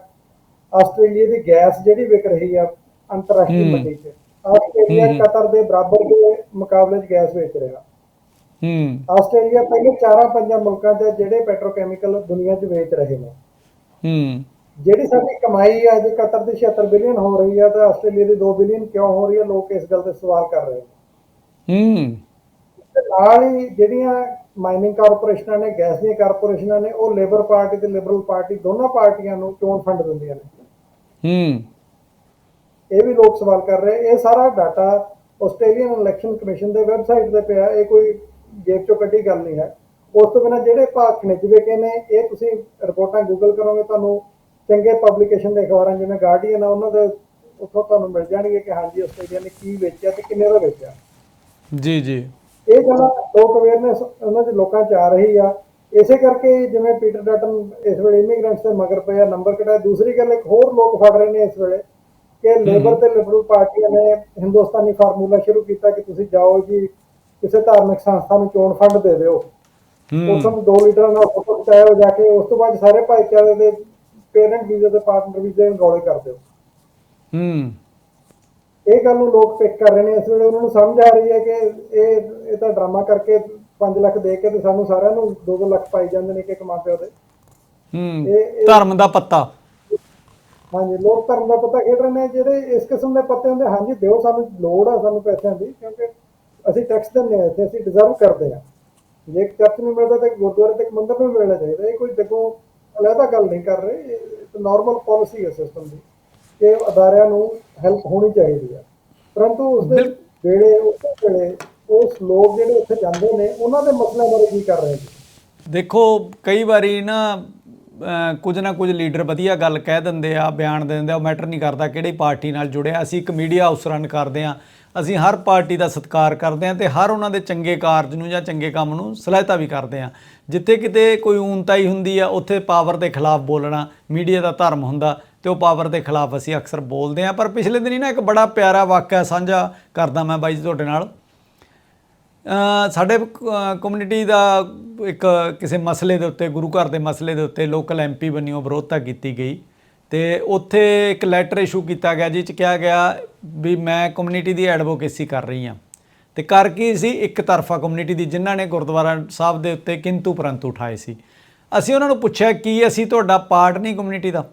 ਆਸਟ੍ਰੇਲੀਆ ਦੀ ਗੈਸ ਜਿਹੜੀ ਵਿਕ ਰਹੀ ਆ ਅੰਤਰਰਾਸ਼ਟਰੀ। ਮੰਡੀ 'ਚ। ਆਸਟ੍ਰੇਲੀਆ ਹੂੰ। ਕਤਰ ਦੇ ਬਰਾਬਰ ਦੇ ਮੁਕਾਬਲੇ 'ਚ ਗੈਸ ਵੇਚ ਰਿਹਾ। ਹੂੰ। ਆਸਟ੍ਰੇਲੀਆ ਪਹਿਲੇ ਚਾਰਾਂ ਪੰਜਾਂ ਮੁਲਕਾਂ 'ਚ ਜਿਹੜੇ ਪੈਟਰੋਕੈਮੀਕਲ ਦੁਨੀਆ 'ਚ ਵੇਚ ਰਹੇ ਨੇ। ਹੂੰ। ਜਿਹੜੀ ਸਾਡੀ ਕਮਾਈ ਆ ਜੇ ਕਤਰ ਦੀ 76 ਬਿਲੀਅਨ ਹੋ ਰਹੀ ਆ ਤਾਂ ਆਸਟ੍ਰੇਲੀਆ ਦੀ 2 ਬਿਲੀਅਨ ਕਿਉਂ ਹੋ ਰਹੀ ਆ ਲੋਕ ਇਸ ਗੱਲ ਤੇ ਸਵਾਲ ਕਰ ਰਹੇ ਨੇ। ਹੂੰ। ਨਾਲ ਹੀ ਜਿਹੜੀਆਂ ਮਾਈਨਿੰਗ ਕਾਰਪੋਰੇਸ਼ਨਾਂ ਨੇ ਗੈਸ ਦੀਆਂ ਕਾਰਪੋਰੇਸ਼ਨਾਂ ਨੇ ਉਹ ਲੇਬਰ ਪਾਰਟੀ ਤੇ ਲਿਬਰਲ ਪਾਰਟੀ ਦੋਨਾਂ ਪਾਰਟੀਆਂ ਨੂੰ ਚੋਣ ਫੰਡ ਦਿੰਦੀਆਂ ਨੇ। ਹੂੰ। ਇਹ ਵੀ ਲੋਕ ਸਵਾਲ ਕਰ ਰਹੇ ਇਹ ਸਾਰਾ ਡਾਟਾ ਆਸਟ੍ਰੇਲੀਅਨ ਇਲੈਕਸ਼ਨ ਕਮਿਸ਼ਨ ਦੇ ਵੈਬਸਾਈਟ ਤੇ ਪਿਆ ਇਹ ਕੋਈ ਜੇਬ ਚੋਂ ਕੱਢੀ ਗੱਲ ਨਹੀਂ ਹੈ। ਉਸ ਤੋਂ ਬਿਨਾਂ ਜਿਹੜੇ ਭਾਗ ਖਿੱਚਵੇ ਕੇ ਨੇ ਇਹ ਤੁਸੀਂ ਰਿਪੋਰਟਾਂ ਗੂਗਲ ਕਰੋਗੇ ਤੁਹਾਨੂੰ ਚੰਗੇ ਪਬਲੀਕੇਸ਼ਨ ਦੇ ਅਖਬਾਰਾਂ ਜਿਵੇਂ ਗਾਰਡੀਅਨ ਆ ਉਹਨਾਂ ਦੇ ਉੱਥੋਂ ਤੁਹਾਨੂੰ ਮਿਲ ਜਾਣਗੇ ਕਿ ਹਾਂਜੀ ਆਸਟ੍ਰੇਲੀਆ ਨੇ ਕੀ ਵੇਚਿਆ ਤੇ ਕਿੰਨੇ ਦਾ ਵੇਚਿਆ। ਜੀ ਜੀ। ਇਹ ਗੱਲਾਂ ਲੋਕ ਅਵੇਅਰਨੈਸ ਉਹਨਾਂ ਦੇ ਲੋਕਾਂ ਚ ਆ ਰਹੀ ਆ। ਇਸੇ ਕਰਕੇ ਜਿਵੇਂ ਪੀਟਰ ਡਟਨ ਇਸ ਵੇਲੇ ਇਮੀਗ੍ਰੈਂਟਸ ਦੇ ਮਗਰ ਪਿਆ ਨੰਬਰ ਕਟਾ ਦੂਸਰੀ ਗੱਲ ਇੱਕ ਹੋਰ ਲੋਕ ਫੜ ਰਹੇ ਨੇ ਇਸ ਵੇਲੇ। ਕਿ ਲੇਬਰ ਤੇ ਲਿਬਰਲ ਪਾਰਟੀਆਂ ਨੇ ਹਿੰਦੁਸਤਾਨੀ ਫਾਰਮੂਲਾ ਸ਼ੁਰੂ ਕੀਤਾ ਕਿ ਤੁਸੀਂ ਜਾਓ ਜੀ ਕਿਸੇ ਧਾਰਮਿਕ ਸੰਸਥਾ ਨੂੰ ਚੋਣ ਫੰਡ ਦੇ ਦਿਓ। ਉਸ ਨੂੰ 2 ਲੀਟਰ ਨਾਲ ਫੋਟੋ ਖਿਚਾਇਓ ਜਾ ਕੇ ਉਸ ਤੋਂ ਬਾਅਦ ਸਾਰੇ ਭਾਈਚਾਰੇ ਦੇ ਪੇਰੈਂਟ ਵੀਜ਼ੇ ਤੇ ਪਾਰਟਨਰ ਵੀਜ਼ੇ ਗੋਲੇ ਕਰ ਦਿਓ। ਹੂੰ। ਇਹ ਗੱਲ ਨੂੰ ਲੋਕ ਪਿਕ ਕਰ ਰਹੇ ਨੇ ਇਸ ਵੇਲੇ ਉਹਨਾਂ ਨੂੰ ਸਮਝ ਆ ਰਹੀ ਹੈ ਕਿ ਇਹ ਇਹ ਤਾਂ ਡਰਾਮਾ ਕਰਕੇ 5 ਲੱਖ ਦੇ ਕੇ ਤੇ ਸਾਨੂੰ ਸਾਰਿਆਂ ਨੂੰ 2-2 ਲੱਖ ਪਾਈ ਜਾਂਦੇ ਨੇ ਕਿ ਕਮਾ ਪਿਓ ਦੇ। ਹੂੰ। ਧਰਮ ਦਾ ਪੱਤਾ। ਹਾਂਜੀ ਲੋਕ ਧਰਮ ਦਾ ਪਤਾ ਖੇਡ ਰਹੇ ਨੇ ਜਿਹੜੇ ਇਸ ਕਿਸਮ ਦੇ ਪੱਤੇ ਹੁੰਦੇ ਹਾਂਜੀ ਦਿਓ ਸਾਨੂੰ ਲੋੜ ਆ ਸਾਨੂੰ ਪੈਸਿਆਂ ਦੀ ਕਿਉਂਕਿ ਅਸੀਂ ਟੈਕਸ ਦਿੰਦੇ ਆ ਇੱਥੇ ਅਸੀਂ ਡਿਜ਼ਰਵ ਕਰਦੇ ਆ ਜੇ ਇੱਕ ਚਰਚ ਨੂੰ ਮਿਲਦਾ ਤਾਂ ਇੱਕ ਗੁਰਦੁਆਰੇ ਤੇ ਇੱਕ ਮੰਦਰ ਨੂੰ ਮਿਲਣਾ ਚਾਹੀਦਾ ਇਹ ਕੋਈ ਦੇਖੋ ਅਲੱਗਾ ਗੱਲ ਨਹੀਂ ਕਰ ਰਹੇ ਇਹ ਨਾਰਮਲ ਪਾਲਿਸੀ ਹੈ ਸਿਸਟਮ ਦੀ ਕਿ ਅਦਾਰਿਆਂ ਨੂੰ ਹੈਲਪ ਹੋਣੀ ਚਾਹੀਦੀ ਆ ਪਰੰਤੂ ਉਸ ਦੇ ਵੇਲੇ ਉਸ ਵੇਲੇ ਉਸ ਲੋਕ ਜਿਹੜੇ ਉੱਥੇ ਜਾਂਦੇ ਨੇ ਉਹਨਾਂ ਦੇ ਮਸਲਿਆਂ ਬਾਰੇ ਕੀ ਕਰ ਰਹੇ ਨੇ? ਦੇਖੋ ਕਈ ਵਾਰੀ ਨਾ ਕੁਝ ਨਾ ਕੁਝ ਲੀਡਰ ਵਧੀਆ ਗੱਲ ਕਹਿ ਦਿੰਦੇ ਆ, ਬਿਆਨ ਦੇ ਦਿੰਦੇ ਆ, ਉਹ ਮੈਟਰ ਨਹੀਂ ਕਰਦਾ ਕਿਹੜੀ ਪਾਰਟੀ ਨਾਲ ਜੁੜਿਆ। ਅਸੀਂ ਇੱਕ ਮੀਡੀਆ ਹਾਊਸ ਰਨ ਕਰਦੇ ਆ। ਅਸੀਂ ਹਰ ਪਾਰਟੀ ਦਾ ਸਤਿਕਾਰ ਕਰਦੇ ਆ ਤੇ ਹਰ ਉਹਨਾਂ ਦੇ ਚੰਗੇ ਕਾਰਜ ਨੂੰ ਜਾਂ ਚੰਗੇ ਕੰਮ ਨੂੰ ਸਲਾਹਤਾ ਵੀ ਕਰਦੇ ਆ। ਜਿੱਥੇ ਕਿਤੇ ਕੋਈ ਊਨਤਾਈ ਹੁੰਦੀ ਆ, ਉੱਥੇ ਪਾਵਰ ਦੇ ਖਿਲਾਫ ਬੋਲਣਾ ਮੀਡੀਆ ਦਾ ਧਰਮ ਹੁੰਦਾ ਤੇ ਉਹ ਪਾਵਰ ਦੇ ਖਿਲਾਫ ਅਸੀਂ ਅਕਸਰ ਬੋਲਦੇ ਆ। ਪਰ ਪਿਛਲੇ ਦਿਨ ਹੀ ਨਾ ਇੱਕ ਬੜਾ ਪਿਆਰਾ ਵਾਕਿਆ ਸਾਂਝਾ ਕਰਦਾ ਮੈਂ ਬਾਈ ਜੀ ਤੁਹਾਡੇ ਨਾਲ। ਸਾਡੇ ਕਮਿਊਨਿਟੀ ਦਾ ਇੱਕ ਕਿਸੇ ਮਸਲੇ ਦੇ ਉੱਤੇ, ਗੁਰੂ ਘਰ ਦੇ ਮਸਲੇ ਦੇ ਉੱਤੇ ਲੋਕਲ ਐਮਪੀ ਬੰਨਿਓ ਵਿਰੋਧਤਾ ਕੀਤੀ ਗਈ। ਤੇ ਉੱਥੇ ਇੱਕ ਲੈਟਰ ਇਸ਼ੂ ਕੀਤਾ ਗਿਆ ਜਿਸ ਚ ਕਿਹਾ ਗਿਆ ਵੀ ਮੈਂ ਕਮਿਊਨਿਟੀ ਦੀ ਐਡਵੋਕੇਸੀ ਕਰ ਰਹੀ ਹਾਂ। ਤੇ ਕਰ ਕੀ ਸੀ? ਇੱਕ ਤਰਫਾ ਕਮਿਊਨਿਟੀ ਦੀ, ਜਿਨ੍ਹਾਂ ਨੇ ਗੁਰਦੁਆਰਾ ਸਾਹਿਬ ਦੇ ਉੱਤੇ ਕਿੰਤੂ ਪਰੰਤੂ ਉਠਾਏ ਸੀ। ਅਸੀਂ ਉਹਨਾਂ ਨੂੰ ਪੁੱਛਿਆ, ਕੀ ਅਸੀਂ ਤੁਹਾਡਾ ਪਾਰਟ ਨਹੀਂ ਕਮਿਊਨਿਟੀ ਦਾ?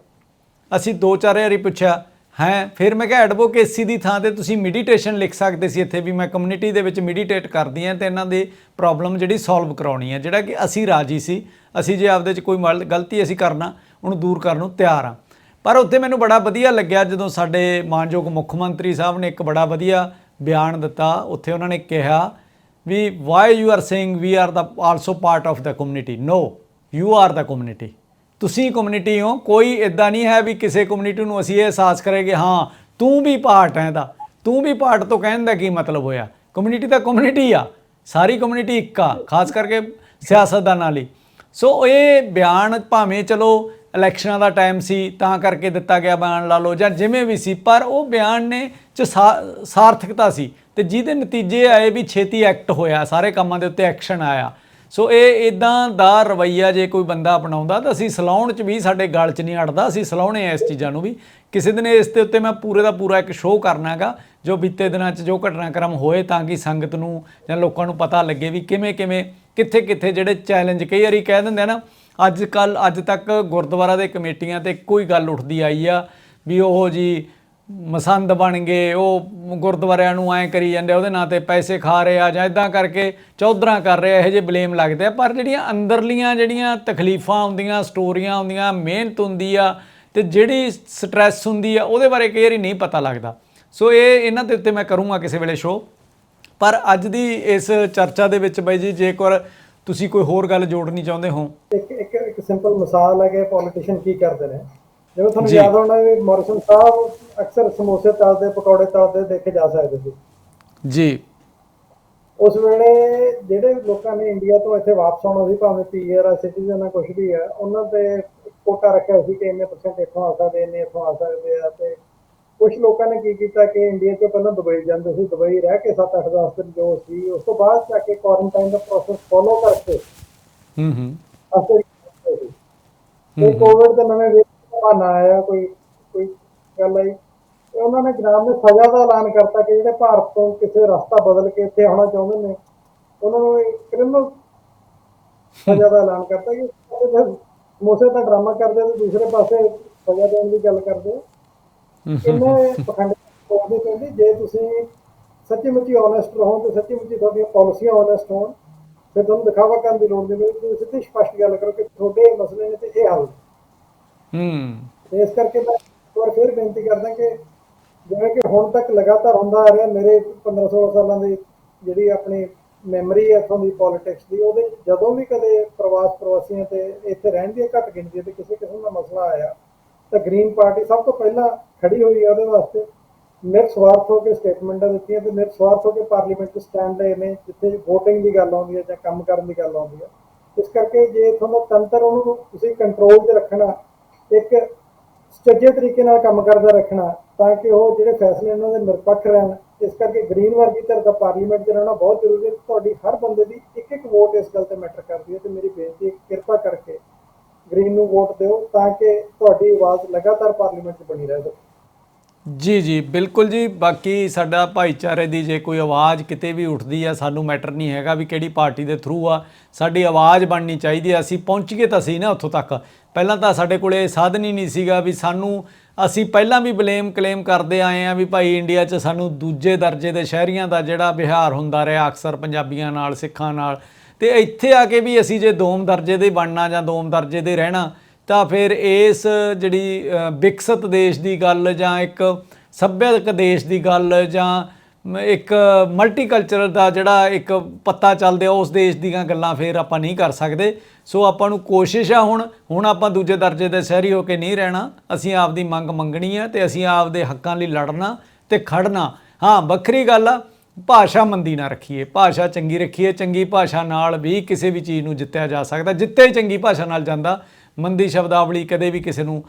ਅਸੀਂ ਦੋ ਚਾਰ ਵਾਰੀ ਪੁੱਛਿਆ ਹੈ? ਫਿਰ ਮੈਂ ਕਿਹਾ ਐਡਵੋਕੇਸੀ ਦੀ ਥਾਂ ਤੇ ਤੁਸੀਂ ਮੈਡੀਟੇਸ਼ਨ ਲਿਖ ਸਕਦੇ ਸੀ ਇੱਥੇ ਵੀ ਮੈਂ ਕਮਿਊਨਿਟੀ ਦੇ ਵਿੱਚ ਮੈਡੀਟੇਟ ਕਰਦੀ ਹਾਂ ਤੇ ਇਹਨਾਂ ਦੀ ਪ੍ਰੋਬਲਮ ਜਿਹੜੀ ਸੋਲਵ ਕਰਾਉਣੀ ਹੈ, ਜਿਹੜਾ ਕਿ ਅਸੀਂ ਰਾਜੀ ਸੀ, ਅਸੀਂ ਜੇ ਆਪਦੇ 'ਚ ਕੋਈ ਮਲ- ਗਲਤੀ ਅਸੀਂ ਕਰਨਾ, ਉਹਨੂੰ ਦੂਰ ਕਰਨ ਨੂੰ ਤਿਆਰ ਆ ਪਰ ਉੱਥੇ ਮੈਨੂੰ ਬੜਾ ਵਧੀਆ ਲੱਗਿਆ ਜਦੋਂ ਸਾਡੇ ਮਾਨਯੋਗ ਮੁੱਖ ਮੰਤਰੀ ਸਾਹਿਬ ਨੇ ਇੱਕ ਬੜਾ ਵਧੀਆ ਬਿਆਨ ਦਿੱਤਾ, ਉੱਥੇ ਉਹਨਾਂ ਨੇ ਕਿਹਾ ਵੀ why you are saying we are the also part of the community no you are the community ਤੁਸੀਂ ਕਮਿਊਨਿਟੀ ਹੋ, ਕੋਈ ਇਦਾਂ ਨਹੀਂ ਹੈ ਵੀ ਕਿਸੇ ਕਮਿਊਨਿਟੀ ਨੂੰ ਅਸੀਂ ਇਹ ਅਹਿਸਾਸ ਕਰਾਂਗੇ ਹਾਂ, ਤੂੰ ਵੀ ਪਾਰਟ ਹੈ ਦਾ ਤੂੰ ਵੀ ਪਾਰਟ ਤੋਂ ਕਹਿਣ ਦਾ ਕੀ ਮਤਲਬ ਹੋਇਆ? ਕਮਿਊਨਿਟੀ ਤਾਂ ਕਮਿਊਨਿਟੀ ਆ, ਸਾਰੀ ਕਮਿਊਨਿਟੀ ਇੱਕ ਆ, ਖਾਸ ਕਰਕੇ ਸਿਆਸਤਦਾਨਾਂ ਲਈ ਸੋ ਇਹ ਬਿਆਨ ਭਾਵੇਂ ਚਲੋ ਇਲੈਕਸ਼ਨਾਂ ਦਾ ਟਾਈਮ ਸੀ, ਤਾਂ ਕਰਕੇ ਦਿੱਤਾ ਗਿਆ ਬਿਆਨ ਲਾ ਲਓ ਜਾਂ ਜਿਵੇਂ ਵੀ ਸੀ, ਪਰ ਉਹ ਬਿਆਨ ਨੇ ਚ ਸਾ- ਸਾਰਥਕਤਾ ਸੀ। ਤੇ ਜਿਹਦੇ ਨਤੀਜੇ ਆਏ ਵੀ ਛੇਤੀ ਐਕਟ ਹੋਇਆ, ਸਾਰੇ ਕੰਮਾਂ ਦੇ ਉੱਤੇ ਐਕਸ਼ਨ ਆਇਆ। ਸੋ ਇਹ ਇਦਾਂ ਦਾ ਰਵਈਆ ਜੇ ਕੋਈ ਬੰਦਾ ਅਪਣਾਉਂਦਾ ਤਾਂ ਅਸੀਂ ਸਲਾਉਣ ਚ ਵੀ ਸਾਡੇ ਗਲ ਚ ਨਹੀਂ ਅੜਦਾ ਅਸੀਂ ਸਲਾਉਣੇ ਆ ਇਸ ਚੀਜ਼ਾਂ ਨੂੰ ਵੀ। ਕਿਸੇ ਦਿਨ ਇਸ ਦੇ ਉੱਤੇ ਮੈਂ ਪੂਰੇ ਦਾ ਪੂਰਾ ਇੱਕ ਸ਼ੋਅ ਕਰਨਾਗਾ ਜੋ ਬੀਤੇ ਦਿਨਾਂ ਚ ਜੋ ਘਟਨਾਕ੍ਰਮ ਹੋਏ ਤਾਂ ਕਿ ਸੰਗਤ ਨੂੰ ਜਾਂ ਲੋਕਾਂ ਨੂੰ ਪਤਾ ਲੱਗੇ ਵੀ ਕਿਵੇਂ ਕਿਵੇਂ, ਕਿੱਥੇ ਕਿੱਥੇ ਜਿਹੜੇ ਚੈਲੰਜ ਕਈ ਵਾਰੀ ਕਹਿ ਦਿੰਦੇ ਆ ਨਾ, ਅੱਜ ਕੱਲ ਅੱਜ ਤੱਕ ਗੁਰਦੁਆਰਾ ਦੇ ਕਮੇਟੀਆਂ ਤੇ ਕੋਈ ਗੱਲ ਉੱਠਦੀ ਆਈ ਆ ਵੀ ਉਹ ਜੀ ਮਸੰਦ ਬਣ ਗਏ ਉਹ ਗੁਰਦੁਆਰਿਆਂ ਨੂੰ ਐਂ ਕਰੀ ਜਾਂਦੇ ਆ, ਉਹਦੇ ਨਾਂ ਤੇ ਪੈਸੇ ਖਾ ਰਹੇ ਆ ਜਾਂ ਇਦਾਂ ਕਰਕੇ ਚੌਧਰਾਂ ਕਰ ਰਹੇ ਇਹੋ ਜਿਹੇ ਬਲੇਮ ਲੱਗਦੇ ਆ। ਪਰ ਜਿਹੜੀਆਂ ਅੰਦਰਲੀਆਂ ਜਿਹੜੀਆਂ ਤਕਲੀਫਾਂ ਹੁੰਦੀਆਂ ਸਟੋਰੀਆਂ ਹੁੰਦੀਆਂ ਮਿਹਨਤ ਹੁੰਦੀ ਆ ਤੇ ਜਿਹੜੀ ਸਟ੍ਰੈਸ ਹੁੰਦੀ ਆ ਉਹਦੇ ਬਾਰੇ ਕਈ ਵਾਰੀ ਨਹੀਂ ਪਤਾ ਲੱਗਦਾ। ਸੋ ਇਹ ਇਹਨਾਂ ਦੇ ਉੱਤੇ ਮੈਂ ਕਰੂੰਗਾ ਕਿਸੇ ਵੇਲੇ ਸ਼ੋਅ ਪਰ ਅੱਜ ਦੀ ਇਸ ਚਰਚਾ ਦੇ ਵਿੱਚ ਬਾਈ ਜੀ ਜੇਕਰ ਤੁਸੀਂ ਕੋਈ ਹੋਰ ਗੱਲ ਜੋੜਨੀ ਚਾਹੁੰਦੇ ਹੋ। ਇੱਕ ਇੱਕ ਇੱਕ ਸਿੰਪਲ ਮਿਸਾਲ ਹੈ ਕਿ ਪੋਲੀਟੀਸ਼ੀਅਨ ਕੀ ਕਰਦੇ ਨੇ। ਜਿਵੇਂ ਤੁਹਾਨੂੰ ਜੀ। ਯਾਦ ਹੋਣਾ ਵੀ ਮੋਰਿਸਨ ਸਾਹਿਬ ਅਕਸਰ ਸਮੋਸੇ ਤਲਦੇ ਪਕੌੜੇ ਤਲਦੇ ਦੇਖੇ ਜਾ ਸਕਦੇ ਸੀ। ਜੀ। ਉਸ ਵੇਲੇ ਜਿਹੜੇ ਲੋਕਾਂ ਨੇ ਇੰਡੀਆ ਤੋਂ ਇੱਥੇ ਵਾਪਸ ਆਉਣਾ ਸੀ ਭਾਵੇਂ ਪੀਆਰ ਆ ਸਿਟੀਜ਼ਨ ਆ ਕੁਝ ਵੀ ਆ ਉਹਨਾਂ ਤੇ ਕੋਟਾ ਰੱਖਿਆ ਸੀ ਕਿ ਇੰਨੇ ਪਰਸੈਂਟ ਇੱਥੋਂ ਆ ਸਕਦੇ ਇੰਨੇ ਇੱਥੋਂ ਆ ਸਕਦੇ ਆ ਤੇ ਕੁਝ ਲੋਕਾਂ ਨੇ ਕੀ ਕੀਤਾ ਕਿ ਇੰਡੀਆ ਤੋਂ ਪਹਿਲਾਂ ਦੁਬਈ ਜਾਂਦੇ ਸੀ ਦੁਬਈ ਰਹਿ ਕੇ 7-8 10 ਦਿਨ ਜੋ ਸੀ ਉਸ ਤੋਂ ਬਾਅਦ ਜਾ ਕੇ ਕੁਆਰੰਟਾਈਨ ਦਾ ਪ੍ਰੋਸੈਸ ਫੋਲੋ ਕਰਕੇ ਹੂੰ ਹੂੰ। ਸੀ ਤੇ ਕੋਵਿਡ ਦੇ ਨਵੇਂ ਵੇਵ ਬਹਾਨਾ ਆਇਆ ਕੋਈ ਕੋਈ ਗੱਲ ਆਈ। ਤੇ ਉਹਨਾਂ ਨੇ ਜਨਾਬ ਨੇ ਸਜ਼ਾ ਦਾ ਐਲਾਨ ਕਰਤਾ ਕਿ ਜਿਹੜੇ ਭਾਰਤ ਤੋਂ ਕਿਸੇ ਰਸਤਾ ਬਦਲ ਕੇ ਇੱਥੇ ਆਉਣਾ ਚਾਹੁੰਦੇ ਨੇ ਉਹਨਾਂ ਨੂੰ ਕ੍ਰਿਮੀਨਲ ਸਜ਼ਾ ਦਾ ਐਲਾਨ ਕਰਤਾ ਕਿ ਸਮੋਸੇ ਦਾ ਡਰਾਮਾ ਕਰਦੇ ਤੇ ਦੂਸਰੇ ਪਾਸੇ ਸਜ਼ਾ ਦੇਣ ਦੀ ਗੱਲ ਕਰਦੇ ਇਹਨੇ ਪਖੰਡ ਕੋਦੇ ਕਹਿੰਦੇ ਜੇ ਤੁਸੀਂ ਸੱਚੀ ਮੁੱਚੀ ਓਨੈਸਟ ਰਹੋ ਤੇ ਸੱਚੀ ਮੁੱਚੀ ਤੁਹਾਡੀਆਂ ਪਾਲਿਸੀਆਂ ਓਨੈਸਟ ਹੋਣ ਫਿਰ ਤੁਹਾਨੂੰ ਦਿਖਾਵਾ ਕਰਨ ਦੀ ਲੋੜ ਨਹੀਂ ਤੁਸੀਂ ਸਿੱਧੀ ਸਪਸ਼ਟ ਗੱਲ ਕਰੋ ਕਿ ਤੁਹਾਡੇ ਮਸਲੇ ਨੇ ਤੇ ਇਹ ਹੱਲ। ਹੂੰ। ਇਸ ਕਰਕੇ ਮੈਂ ਇੱਕ ਵਾਰ ਫਿਰ ਬੇਨਤੀ ਕਰਦਾ ਕਿ ਜਿਵੇਂ ਕਿ ਹੁਣ ਤੱਕ ਲਗਾਤਾਰ ਹੁੰਦਾ ਆ ਰਿਹਾ, ਮੇਰੇ 15 16 ਸਾਲਾਂ ਦੀ ਜਿਹੜੀ ਆਪਣੀ ਮੈਮਰੀ ਹੈ ਇੱਥੋਂ ਦੀ ਪੋਲਿਟਿਕਸ ਦੀ, ਉਹਦੇ ਜਦੋਂ ਵੀ ਕਦੇ ਪ੍ਰਵਾਸ ਪ੍ਰਵਾਸੀਆਂ ਤੇ ਇੱਥੇ ਰਹਿਣ ਦੀ ਘੱਟ ਗਿਣਤੀ ਤੇ ਕਿਸੇ ਕਿਸਮ ਦਾ ਮਸਲਾ ਆਇਆ, ਤਾਂ ਗ੍ਰੀਨ ਪਾਰਟੀ ਸਭ ਤੋਂ ਪਹਿਲਾਂ ਖੜੀ ਹੋਈ ਹੈ ਉਹਦੇ ਵਾਸਤੇ। ਨਿਰਸਵਾਰਥ ਹੋ ਕੇ ਸਟੇਟਮੈਂਟਾਂ ਦਿੱਤੀਆਂ ਤੇ ਨਿਰਸਵਾਰਥ ਹੋ ਕੇ ਪਾਰਲੀਮੈਂਟ 'ਚ ਸਟੈਂਡ ਲਏ ਨੇ, ਜਿੱਥੇ VOTING ਦੀ ਗੱਲ ਆਉਂਦੀ ਹੈ ਜਾਂ ਕੰਮ ਕਰਨ ਦੀ ਗੱਲ ਆਉਂਦੀ ਹੈ ਇਸ ਕਰਕੇ ਜੇ ਤੁਹਾਨੂੰ ਤੰਤਰ ਉਹਨੂੰ ਤੁਸੀਂ ਕੰਟਰੋਲ 'ਚ ਰੱਖਣਾ ਇੱਕ ਸੁਚੱਜੇ ਤਰੀਕੇ ਨਾਲ ਕੰਮ ਕਰਦਾ ਰੱਖਣਾ ਤਾਂ ਕਿ ਉਹ ਜਿਹੜੇ ਫੈਸਲੇ ਉਹਨਾਂ ਦੇ ਨਿਰਪੱਖ ਰਹਿਣ, ਇਸ ਕਰਕੇ ਗ੍ਰੀਨ ਵਰਗੀ ਧਿਰ ਦਾ ਪਾਰਲੀਮੈਂਟ 'ਚ ਰਹਿਣਾ ਬਹੁਤ ਜ਼ਰੂਰੀ ਹੈ ਤੁਹਾਡੀ ਹਰ ਬੰਦੇ ਦੀ ਇੱਕ ਇੱਕ ਵੋਟ ਇਸ ਗੱਲ ਤੇ ਮੈਟਰ ਕਰਦੀ ਹੈ ਤੇ ਮੇਰੀ ਬੇਨਤੀ ਹੈ ਕਿਰਪਾ ਕਰਕੇ ਗ੍ਰੀਨ ਨੂੰ ਵੋਟ ਦਿਓ ਤਾਂ ਕਿ ਤੁਹਾਡੀ ਆਵਾਜ਼ ਲਗਾਤਾਰ ਪਾਰਲੀਮੈਂਟ 'ਚ ਬਣੀ ਰਹੇ। ਸਕੇ ਜੀ ਜੀ, ਬਿਲਕੁਲ ਜੀ। ਬਾਕੀ ਸਾਡਾ ਭਾਈਚਾਰੇ ਦੀ ਜੇ ਕੋਈ ਆਵਾਜ਼ ਕਿਤੇ ਵੀ ਉੱਠਦੀ ਆ, ਸਾਨੂੰ ਮੈਟਰ ਨਹੀਂ ਹੈਗਾ ਵੀ ਕਿਹੜੀ ਪਾਰਟੀ ਦੇ ਥਰੂ ਆ। ਸਾਡੀ ਆਵਾਜ਼ ਬਣਨੀ ਚਾਹੀਦੀ ਆ। ਅਸੀਂ ਪਹੁੰਚੀਏ ਤਾਂ ਸੀ ਨਾ ਉੱਥੋਂ ਤੱਕ। ਪਹਿਲਾਂ ਤਾਂ ਸਾਡੇ ਕੋਲੇ ਸਾਧਨ ਹੀ ਨਹੀਂ ਸੀਗਾ ਵੀ ਸਾਨੂੰ, ਅਸੀਂ ਪਹਿਲਾਂ ਵੀ ਬਲੇਮ ਕਲੇਮ ਕਰਦੇ ਆਏ ਆ ਵੀ ਭਾਈ ਇੰਡੀਆ 'ਚ ਸਾਨੂੰ ਦੂਜੇ ਦਰਜੇ ਦੇ ਸ਼ਹਿਰੀਆਂ ਦਾ ਜਿਹੜਾ ਵਿਹਾਰ ਹੁੰਦਾ ਰਿਹਾ, ਅਕਸਰ ਪੰਜਾਬੀਆਂ ਨਾਲ, ਸਿੱਖਾਂ ਨਾਲ। ਤੇ ਇੱਥੇ ਆ ਕੇ ਵੀ ਅਸੀਂ ਜੇ ਦੋਮ ਦਰਜੇ ਦੇ ਬਣਨਾ ਜਾਂ ਦੋਮ ਦਰਜੇ ਦੇ ਰਹਿਣਾ ਤਾਂ ਫਿਰ ਇਸ ਜਿਹੜੀ ਅ, ਵਿਕਸਿਤ ਦੇਸ਼ ਦੀ ਗੱਲ ਜਾਂ ਇੱਕ ਸੱਭਿਅਕ ਦੇਸ਼ ਦੀ ਗੱਲ ਜਾਂ ਇੱਕ ਮਲਟੀਕਲਚਰ ਦਾ ਜਿਹੜਾ ਇੱਕ ਪੱਤਾ ਚੱਲਦੇ ਉਸ ਦੇਸ਼ ਦੀਆਂ ਗੱਲਾਂ ਫਿਰ ਆਪਾਂ ਨਹੀਂ ਕਰ ਸਕਦੇ। ਸੋ ਆਪਾਂ ਨੂੰ ਕੋਸ਼ਿਸ਼ ਆ ਹੁਣ ਹੁਣ ਆਪਾਂ ਦੂਜੇ ਦਰਜੇ ਦੇ ਸ਼ਹਿਰੀ ਹੋ ਕੇ ਨਹੀਂ ਰਹਿਣਾ। ਅਸੀਂ ਆਪਦੀ ਮੰਗ ਮੰਗਣੀ ਹੈ ਤੇ ਅਸੀਂ ਆਪਦੇ ਹੱਕਾਂ ਲਈ ਲੜਨਾ ਤੇ ਖੜਨਾ। ਹਾਂ ਵੱਖਰੀ ਗੱਲ ਆ ਭਾਸ਼ਾ ਮੰਦੀ ਨਾ ਰੱਖੀਏ। ਭਾਸ਼ਾ ਚੰਗੀ ਰੱਖੀਏ ਚੰਗੀ ਭਾਸ਼ਾ ਨਾਲ ਵੀ ਕਿਸੇ ਵੀ ਚੀਜ਼ ਨੂੰ ਜਿੱਤਿਆ ਜਾ ਸਕਦਾ। ਜਿੱਤੇ ਚੰਗੀ ਭਾਸ਼ਾ ਨਾਲ ਜਾਂਦਾ ਮੰਦੀ ਸ਼ਬਦਾਵਲੀ ਕਦੇ ਵੀ ਕਿਸੇ ਨੂੰ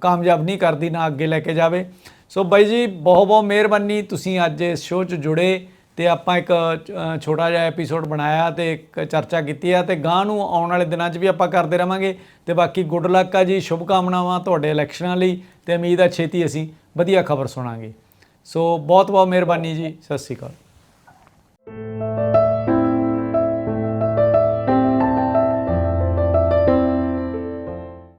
ਕਾਮਯਾਬ ਨਹੀਂ ਕਰਦੀ, ਨਾ ਅੱਗੇ ਲੈ ਕੇ ਜਾਵੇ। ਸੋ ਬਾਈ ਜੀ, ਬਹੁਤ ਬਹੁਤ ਮਿਹਰਬਾਨੀ, ਤੁਸੀਂ ਅੱਜ ਇਸ ਸ਼ੋਅ 'ਚ ਜੁੜੇ ਤੇ ਆਪਾਂ ਇੱਕ ਛੋਟਾ ਜਿਹਾ ਐਪੀਸੋਡ ਬਣਾਇਆ ਤੇ ਇੱਕ ਚਰਚਾ ਕੀਤੀ ਆ ਤੇ ਗਾਂ ਨੂੰ ਆਉਣ ਵਾਲੇ ਦਿਨਾਂ 'ਚ ਵੀ ਆਪਾਂ ਕਰਦੇ ਰਵਾਂਗੇ। ਤੇ ਬਾਕੀ ਗੁੱਡ ਲੱਕ ਆ ਜੀ, ਸ਼ੁਭ ਕਾਮਨਾਵਾਂ ਤੁਹਾਡੇ ਇਲੈਕਸ਼ਨਾਂ ਲਈ ਤੇ ਉਮੀਦ ਆ ਛੇਤੀ ਅਸੀਂ ਵਧੀਆ ਖਬਰ ਸੁਣਾਂਗੇ। ਸੋ ਬਹੁਤ ਬਹੁਤ ਮਿਹਰਬਾਨੀ ਜੀ, ਸਤਿ ਸ਼੍ਰੀ ਅਕਾਲ।